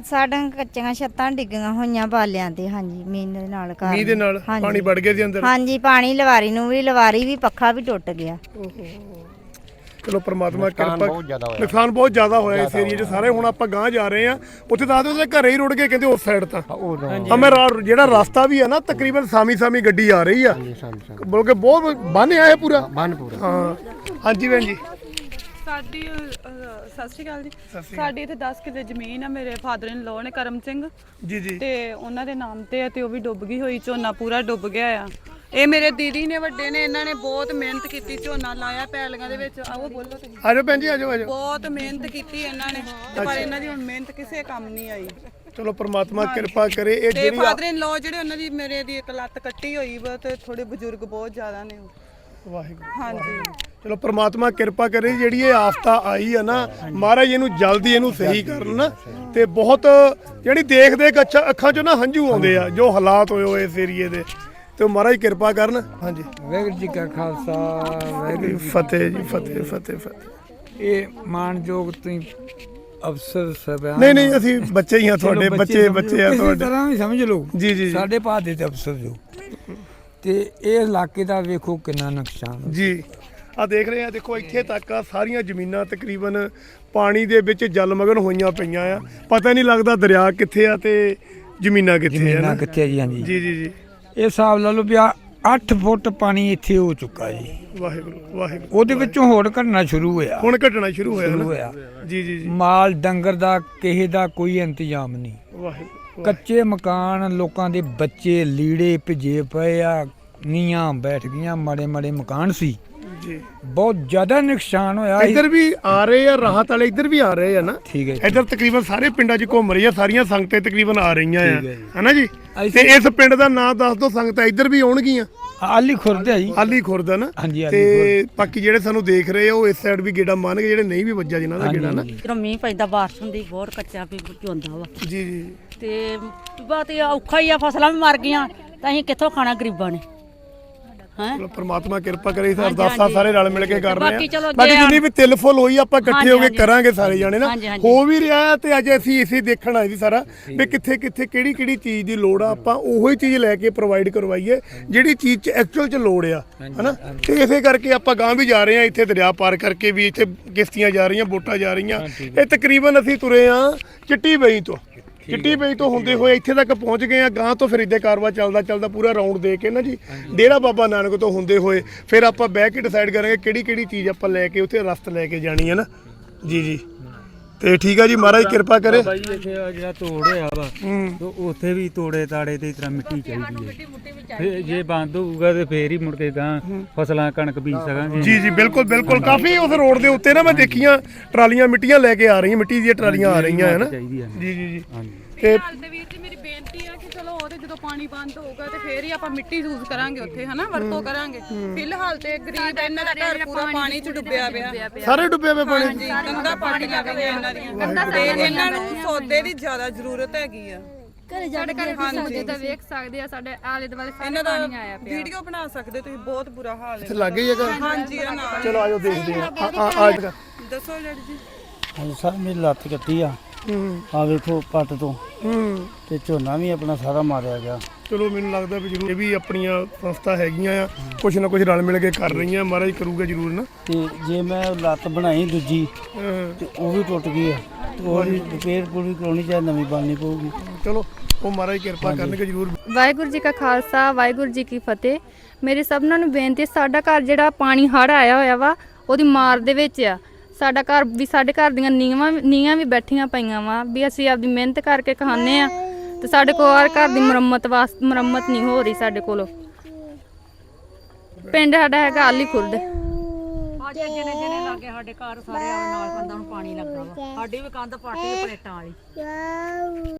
ਸਾਡੀਆਂ ਕੱਚੀਆਂ ਛੱਤਾਂ ਡਿੱਗੀਆਂ ਹੋਈਆਂ ਬਾਲਿਆਂ ਤੇ ਹਾਂਜੀ ਮੀਂਹ ਦੇ ਨਾਲ ਕਾਰਨ। ਮੀਂਹ ਦੇ ਨਾਲ ਹਾਂਜੀ। ਪਾਣੀ ਵੜ ਗਿਆ ਜੀ ਅੰਦਰ? ਹਾਂਜੀ ਪਾਣੀ ਲਵਾਰੀ ਨੂੰ ਵੀ ਲਵਾਰੀ ਵੀ ਪੱਖਾ ਵੀ ਟੁੱਟ ਗਿਆ। ਚਲੋ ਪ੍ਰਮਾਤਮਾ ਕਿਰਪਾ ਬਹੁਤ ਜ਼ਿਆਦਾ ਹੋਇਆ। ਨੁਕਸਾਨ ਬਹੁਤ ਜ਼ਿਆਦਾ ਹੋਇਆ ਇਸ ਏਰੀਏ 'ਚ। ਸਾਰੇ ਹੁਣ ਆਪਾਂ ਗਾਂਹ ਜਾ ਰਹੇ ਆ ਉੱਥੇ ਦੱਸਦੇ ਉਹਦੇ ਘਰੇ ਹੀ ਰੁੜ ਗਏ ਕਹਿੰਦੇ ਉਸ ਸਾਈਡ ਤਾਂ। ਆ ਮੈਂ ਰਾ- ਜਿਹੜਾ ਰਸਤਾ ਵੀ ਹੈ ਨਾ ਤਕਰੀਬਨ ਸਾਮੀ ਸਾਮੀ ਗੱਡੀ ਆ ਰਹੀ ਆ। ਬਲਕਿ ਬਹੁਤ ਬੰਨ ਆਇਆ ਪੂਰਾ। ਬੰਨ ਪੂਰਾ। ਹਾਂ। ਹਾਂਜੀ ਭੈਣ ਜੀ। ਸਾਡੀ ਅ, ਅ, ਸਤਿ ਸ਼੍ਰੀ ਅਕਾਲ ਜੀ। ਸਾਡੀ ਇੱਥੇ 10 ਕਿੱਲੇ ਜ਼ਮੀਨ ਆ ਮੇਰੇ ਫਾਦਰ ਇਨ ਲਾਅ ਨੇ ਕਰਮ ਸਿੰਘ। ਜੀ ਜੀ। ਤੇ ਉਹਨਾਂ ਦੇ ਨਾਮ ਤੇ ਆ ਤੇ ਉਹ ਵੀ ਡੁੱਬ ਗਈ ਹੋਈ ਝੋਨਾ ਪੂਰਾ ਡੁੱਬ ਗਿਆ ਆ। ਇਹ ਮੇਰੇ ਦੀਦੀ ਨੇ ਵੱਡੇ ਨੇ ਇਹਨਾਂ ਨੇ ਬਹੁਤ ਮਿਹਨਤ ਕੀਤੀ ਝੋਨਾ ਲਾਇਆ ਪੈਲੀਆਂ ਦੇ ਵਿੱਚ। ਆਓ ਬੋਲੋ ਤੁਸੀਂ। ਆਜੋ ਭੈਣ ਜੀ ਆਜੋ ਆਜੋ। ਬਹੁਤ ਮਿਹਨਤ ਕੀਤੀ ਇਹਨਾਂ ਨੇ ਤੇ ਪਰ ਇਹਨਾਂ ਦੀ ਹੁਣ ਮਿਹਨਤ ਕਿਸੇ ਕੰਮ ਨਹੀਂ ਆਈ। ਚਲੋ ਪ੍ਰਮਾਤਮਾ ਕਿਰਪਾ ਕਰੇ ਇਹ ਤੇ ਜਿਹੜੀ ਫਾਦਰ ਇਨ ਲਾਅ ਜਿਹੜੇ ਉਹਨਾਂ ਦੀ ਮੇਰੇ ਦੀ ਇੱਕ ਲੱਤ ਕੱਟੀ ਹੋਈ ਵਾ ਤੇ ਥੋੜੇ ਬਜ਼ੁਰਗ ਬਹੁਤ ਜ਼ਿਆਦਾ ਨੇ ਉਹ। ਵਾਹਿਗੁਰੂ ਹਾਂਜੀ। ਚਲੋ ਪ੍ਰਮਾਤਮਾ ਕਿਰਪਾ ਕਰੇ ਜਿਹੜੀ ਇਹ ਆਫਤਾ ਆਈ ਆ ਨਾ ਮਹਾਰਾਜ ਇਹਨੂੰ ਜਲਦੀ ਇਹਨੂੰ ਸਹੀ ਕਰਨ ਨਾ ਤੇ ਬਹੁਤ ਜਿਹੜੀ ਦੇਖ ਦੇਖ ਅੱਛਾ ਅੱਖਾਂ 'ਚੋਂ ਨਾ ਹੰਝੂ ਆਉਂਦੇ ਆ ਜੋ ਹਾਲਾਤ ਹੋਏ ਹੋਏ ਇਸ ਏਰੀਏ ਦੇ। ਤੇ ਉਹ ਮਹਾਰਾਜ ਕਿਰਪਾ ਕਰਨ। ਹਾਂਜੀ। ਵਾਹਿਗੁਰੂ ਜੀ ਕਾ ਖਾਲਸਾ ਵਾਹਿਗੁਰੂ ਫਤਿਹ ਜੀ ਫਤਿਹ। ਫਤਿਹ ਫਤਿਹ ਇਹ ਮਾਨਯੋਗ ਤੁਸੀਂ ਅਫਸਰ ਸਭਾ ਨਹੀਂ ਨਹੀਂ ਅਸੀਂ ਬੱਚੇ ਹੀ ਆ ਤੁਹਾਡੇ ਬੱਚੇ ਬੱਚੇ ਆ ਤੁਹਾਡੇ। ਤਰ੍ਹਾਂ ਵੀ ਸਮਝ ਲਓ। ਜੀ ਜੀ ਸਾਡੇ ਭਾਅ ਦੇ ਤੇ ਅਫਸਰ ਜੋ। ਤੇ ਇਹ ਇਲਾਕੇ ਦਾ ਵੇਖੋ ਕਿੰਨਾ ਨੁਕਸਾਨ। ਜੀ। ਆ ਦੇਖ ਰਹੇ ਆ ਦੇਖੋ ਇੱਥੇ ਤੱਕ ਆ ਸਾਰੀਆਂ ਜ਼ਮੀਨਾਂ ਤਕਰੀਬਨ ਪਾਣੀ ਦੇ ਵਿੱਚ ਜਲਮਗਨ ਹੋਈਆਂ ਪਈਆਂ ਆ। ਪਤਾ ਨਹੀਂ ਲੱਗਦਾ ਦਰਿਆ ਕਿੱਥੇ ਆ ਤੇ ਜ਼ਮੀਨਾਂ ਕਿੱਥੇ ਆ ਜ਼ਮੀਨਾਂ ਨਾ। ਕਿੱਥੇ ਆ ਜੀ ਹਾਂਜੀ। ਜੀ ਜੀ ਜੀ। ਇਹ ਹਿਸਾਬ ਲਾ ਲਓ ਵੀ 8 ਫੁੱਟ ਪਾਣੀ ਇੱਥੇ ਹੋ ਚੁੱਕਾ ਜੀ। ਵਾਹਿਗੁਰੂ ਵਾਹਿਗੁਰੂ। ਉਹਦੇ ਵਿੱਚੋਂ ਹੋਰ ਘਟਣਾ ਸ਼ੁਰੂ ਹੋਇਆ। ਹੁਣ ਘਟਣਾ ਸ਼ੁਰੂ ਹੋਇਆ ਸ਼ੁਰੂ ਨਾ? ਹੋਇਆ। ਜੀ ਜੀ ਜੀ। ਮਾਲ ਡੰਗਰ ਦਾ ਕਿਸੇ ਦਾ ਕੋਈ ਇੰਤਜ਼ਾਮ ਨਹੀਂ। ਵਾਹਿਗੁਰੂ ਕੱਚੇ ਮਕਾਨ ਲੋਕਾਂ ਦੇ ਬੱਚੇ ਲੀੜੇ ਭਿਜੇ ਪਏ ਆ ਨੀਆਂ ਬੈਠ ਗਈਆਂ ਮਾੜੇ ਮਾੜੇ ਮਕਾਨ ਸੀ। ਜੀ। ਬਹੁਤ ਜ਼ਿਆਦਾ ਨੁਕਸਾਨ ਹੋਇਆ ਸੀ। ਇੱਧਰ ਵੀ ਆ ਰਹੇ ਆ ਰਾਹਤ ਵਾਲੇ ਇੱਧਰ ਵੀ ਆ ਰਹੇ ਆ ਨਾ। ਠੀਕ ਹੈ ਜੀ। ਇੱਧਰ ਤਕਰੀਬਨ ਸਾਰੇ ਪਿੰਡਾਂ 'ਚ ਘੁੰਮ ਰਹੀ ਆ ਸਾਰੀਆਂ ਸੰਗਤਾਂ ਤਕਰੀਬਨ ਆ ਰਹੀਆਂ ਆ। ਠੀਕ ਹੈ ਜੀ। ਹਨਾ ਜੀ? ਤੇ ਇਸ ਪਿੰਡ ਦਾ ਨਾਮ ਦੱਸ ਦਿਓ ਸੰਗਤਾਂ ਇੱਧਰ ਵੀ ਆਉਣਗੀਆਂ। ਆਲੀ ਖੁਰਦ ਹੈ ਜੀ। ਆਲੀ ਖੁਰਦ ਆ ਨਾ। ਹਾਂਜੀ, ਆਲੀ ਤੇ ਬਾਕੀ ਜਿਹੜੇ ਸਾਨੂੰ ਦੇਖ ਰਹੇ ਆ ਉਹ ਇਸ ਸਾਈਡ ਵੀ ਗੇੜਾ ਮੰਨਗੇ ਜਿਹੜੇ ਨਹੀਂ ਵੀ ਵੱਜਾ ਜਿਨ੍ਹਾਂ ਦਾ ਗੇੜਾ ਨਾ। ਜਦੋਂ ਮੀਂਹ ਪੈਂਦਾ ਬਾਰਿਸ਼ ਹੁੰਦੀ ਬਹੁਤ ਕੱਚਾ ਵੀ ਝੋਂਦਾ ਵਾ। ਜੀ ਜੀ। ਤੇ ਬਾਤ ਇਹ ਔਖਾ ਹੀ ਆ ਫਸਲਾਂ ਵੀ ਮਰ ਗਈਆਂ ਤਾਂ ਅਸੀਂ ਕਿੱਥੋਂ ਖਾਣਾ ਗਰੀਬਾਂ ਨੇ। ਹੈ? ਚਲੋ ਪ੍ਰਮਾਤਮਾ ਕਿਰਪਾ ਕਰੇ ਇਸ ਅਰਦਾਸਾਂ ਸਾਰੇ ਰਲ ਮਿਲ ਕੇ ਕਰ ਰਹੇ ਬਾਕੀ ਆ ਚਲੋ ਬਾਕੀ ਜੇ ਜਿੰਨੀ ਵੀ ਤਿਲ ਫੁੱਲ ਹੋਈ ਆਪਾਂ ਇਕੱਠੇ ਹੋ ਕੇ। ਕਰਾਂਗੇ ਸਾਰੇ ਜਾਣੇ ਨਾ। ਹੋ ਵੀ ਰਿਹਾ ਹੈ ਤੇ ਅੱਜ ਅਸੀਂ ਇਸੇ ਦੇਖਣ ਆਏ ਸੀ ਸਾਰਾ ਵੀ ਕਿੱਥੇ ਕਿੱਥੇ ਕਿਹੜੀ ਕਿਹੜੀ ਚੀਜ਼ ਦੀ ਲੋੜ ਆ ਆਪਾਂ ਉਹੋ ਹੀ ਚੀਜ਼ ਲੈ ਕੇ ਪ੍ਰੋਵਾਈਡ ਕਰਵਾਈਏ ਜਿਹੜੀ ਚੀਜ਼ 'ਚ ਐਕਚੁਅਲ 'ਚ ਲੋੜ ਆ ਹਨਾ? ਤੇ ਇਸੇ ਕਰਕੇ ਆਪਾਂ ਗਾਂ ਵੀ ਜਾ ਰਹੇ ਆ ਇੱਥੇ ਦਰਿਆ ਪਾਰ ਕਰਕੇ ਵੀ ਇੱਥੇ ਕਿਸ਼ਤੀਆਂ ਜਾ ਰਹੀਆਂ ਬੋਟਾਂ ਜਾ ਰਹੀਆਂ। ਇਹ ਤਕਰੀਬਨ ਅਸੀਂ ਤੁਰੇ ਆ ਚਿੱਟੀ ਬਈ ਤੋਂ। ਚਿੱਟੀ ਬਈ ਤੋਂ ਹੁੰਦੇ ਹੋਏ ਇੱਥੇ ਤੱਕ ਪਹੁੰਚ ਗਏ ਆ ਗਾਂ ਤੋਂ ਫਿਰ ਇੱਦੇ ਕਾਰਵਾ ਚੱਲਦਾ ਚੱਲਦਾ ਪੂਰਾ ਰਾਉਂਡ ਦੇ ਕੇ ਨਾ ਜੀ। ਡੇਰਾ ਬਾਬਾ ਨਾਨਕ ਤੋਂ ਹੁੰਦੇ ਹੋਏ ਫਿਰ ਆਪਾਂ ਬਹਿ ਕੇ ਡਿਸਾਈਡ ਕਰਾਂਗੇ ਕਿਹੜੀ ਕਿਹੜੀ ਚੀਜ਼ ਆਪਾਂ ਲੈ ਕੇ ਉੱਥੇ ਰਸਤ ਲੈ ਕੇ ਜਾਣੀ ਹੈ ਨਾ। ਜੀ ਜੀ। ਤੇ ਠੀਕ ਆ ਜੀ ਮਹਾਰਾਜ ਕਿਰਪਾ ਕਰੇ। ਬਾਈ ਇੱਥੇ ਆਹ ਜਿਹੜਾ ਤੋੜ ਹੋਇਆ ਵਾ ਤੇ ਉੱਥੇ ਵੀ ਤੋੜੇ ਤਾੜੇ ਤੇ ਇਸ ਤਰ੍ਹਾਂ ਮਿੱਟੀ ਚਾਹੀਦੀ ਹੈ। ਫਿਰ ਜੇ ਬੰਦ ਹੋਊਗਾ ਤੇ ਫੇਰ ਹੀ ਮੁੜ ਕੇ ਗਾਂ ਫਸਲਾਂ ਕਣਕ ਬੀਜ ਸਕਾਂਗੇ। ਜੀ ਜੀ ਬਿਲਕੁਲ ਬਿਲਕੁਲ। ਕਾਫੀ ਉਸ ਰੋਡ ਦੇ ਉੱਤੇ ਨਾ ਮੈਂ ਦੇਖੀਆਂ ਟਰਾਲੀਆਂ ਮਿੱਟੀਆਂ ਲੈ ਕੇ ਆ ਰਹੀਆਂ ਮਿੱਟੀ ਦੀਆਂ ਟਰਾਲੀਆਂ ਆ ਰਹੀਆਂ ਹੈ ਨਾ? ਚਾਹੀਦੀ ਹੈ। ਜੀ ਜੀ ਜੀ। ਹਾਂਜੀ। ਤੇ ਤੇ ਵੀਰ ਜੀ ਕਿ ਉਹਦੇ ਜਦੋਂ ਪਾਣੀ ਬੰਦ ਹੋਊਗਾ ਤੇ ਫੇਰ ਹੀ ਆਪਾਂ ਮਿੱਟੀ ਯੂਜ਼ ਕਰਾਂਗੇ ਉੱਥੇ ਹਨਾ? ਵਰਤੋਂ ਕਰਾਂਗੇ। ਫਿਲਹਾਲ ਤੇ ਗਰੀਬ ਇਹਨਾਂ ਦਾ ਘਰ ਪੂਰਾ ਪਾਣੀ ਚ ਡੁੱਬਿਆ ਪਿਆ। ਸਾਰੇ ਡੁੱਬੇ ਹੋਏ ਪਾਣੀ ਹਾਂਜੀ ਗੰਦਾ ਪਾਣੀ ਲੱਗ ਗਿਆ ਇਹਨਾਂ ਦੀਆਂ। ਤੇ ਇਹਨਾਂ ਨੂੰ ਸੌਦੇ ਦੀ ਜ਼ਿਆਦਾ ਜ਼ਰੂਰਤ ਹੈਗੀ ਆ। ਘਰ ਵੀ ਸੌਦੇ ਤਾਂ ਵੇਖ ਸਕਦੇ ਆ ਸਾਡੇ ਆਲੇ ਦੁਆਲੇ ਸਾਰੇ ਇਹਨਾਂ ਦਾ ਪਾਣੀ ਆਇਆ ਪਿਆ। ਵੀਡੀਓ ਬਣਾ ਸਕਦੇ ਤੁਸੀਂ ਬਹੁਤ ਬੁਰਾ ਹਾਲ ਹੈ। ਲੱਗ ਗਈ ਹੈਗਾ ਹਾਂਜੀ ਨਾਲ ਚਲੋ ਆਜੋ ਦੇਖਦੇ ਆ ਆ ਆ ਆ ਦੱਸੋ ਡੈਡੀ ਜੀ। ਹਾਂਜੀ ਸਰ ਮੇਰੀ ਲੱਤ ਕੱਟੀ ਆ। ਹੂੰ। ਆ ਵੇਖੋ ਪੱਟ ਤੋਂ। ਹੂੰ। ਤੇ ਝੋਨਾ ਵੀ ਆਪਣਾ ਸਾਰਾ ਮਾਰਿਆ ਗਿਆ। ਚਲੋ ਮੈਨੂੰ ਲੱਗਦਾ ਵੀ ਜ਼ਰੂਰ ਇਹ ਵੀ ਆਪਣੀਆਂ ਸੰਸਥਾ ਹੈਗੀਆਂ ਆ ਕੁਛ ਨਾ ਕੁਛ ਰਲ ਮਿਲ ਕੇ ਕਰ ਰਹੀਆਂ ਮਹਾਰਾਜ ਕਰੂਗਾ ਜ਼ਰੂਰ ਨਾ। ਤੇ ਜੇ ਮੈਂ ਲੱਤ ਬਣਾਈ ਦੂਜੀ ਹਾਂ, ਤੇ ਉਹ ਵੀ ਟੁੱਟ ਗਈ ਆ। ਤੇ ਉਹਦੀ ਰਿਪੇਅਰ ਪੂਰੀ ਕਰਾਉਣੀ ਚਾਹੇ ਨਵੀਂ ਬਣਨੀ ਪਊਗੀ। ਚਲੋ ਉਹ ਮਹਾਰਾਜ ਕਿਰਪਾ ਕਰਨਗੇ ਜ਼ਰੂਰ। ਵਾਹਿਗੁਰੂ ਜੀ ਕਾ ਖਾਲਸਾ ਵਾਹਿਗੁਰੂ ਜੀ ਕੀ ਫਤਿਹ। ਮੇਰੇ ਸਭਨਾਂ ਨੂੰ ਬੇਨਤੀ ਸਾਡਾ ਘਰ ਜਿਹੜਾ ਪਾਣੀ ਹੜ ਆਇਆ ਹੋਇਆ ਵਾ ਉਹਦੀ ਮਾਰ ਦੇ ਵਿੱਚ ਆ। ਸਾਡਾ ਘਰ ਵੀ ਸਾਡੇ ਘਰ ਦੀਆਂ ਨੀਵਾਂ ਨੀਆਂ ਵੀ ਬੈਠੀਆਂ ਪਈਆਂ ਵਾ, ਵੀ ਅਸੀਂ ਆਪਦੀ ਮਿਹਨਤ ਕਰਕੇ ਖਾਂਦੇ ਆ ਤੇ ਸਾਡੇ ਕੋਲ ਹਰ ਘਰ ਦੀ ਮੁਰੰਮਤ ਵਾਸਤੇ ਮੁਰੰਮਤ ਨਹੀਂ ਹੋ ਰਹੀ ਸਾਡੇ ਕੋਲ। ਪਿੰਡ ਸਾਡਾ ਹੈਗਾ ਆਲੀ ਖੁਰਦ। ਅੱਜ ਜਿਹਨੇ ਜਿਹਨੇ ਲਾਗੇ ਸਾਡੇ ਘਰ ਸਾਰੇ ਨਾਲ ਕੰਧਾਂ ਨੂੰ ਪਾਣੀ ਲੱਗਦਾ ਵਾ। ਸਾਡੀ ਵੀ ਕੰਧ ਪਾਟੀ ਪਲੇਟਾਂ ਵਾਲੀ।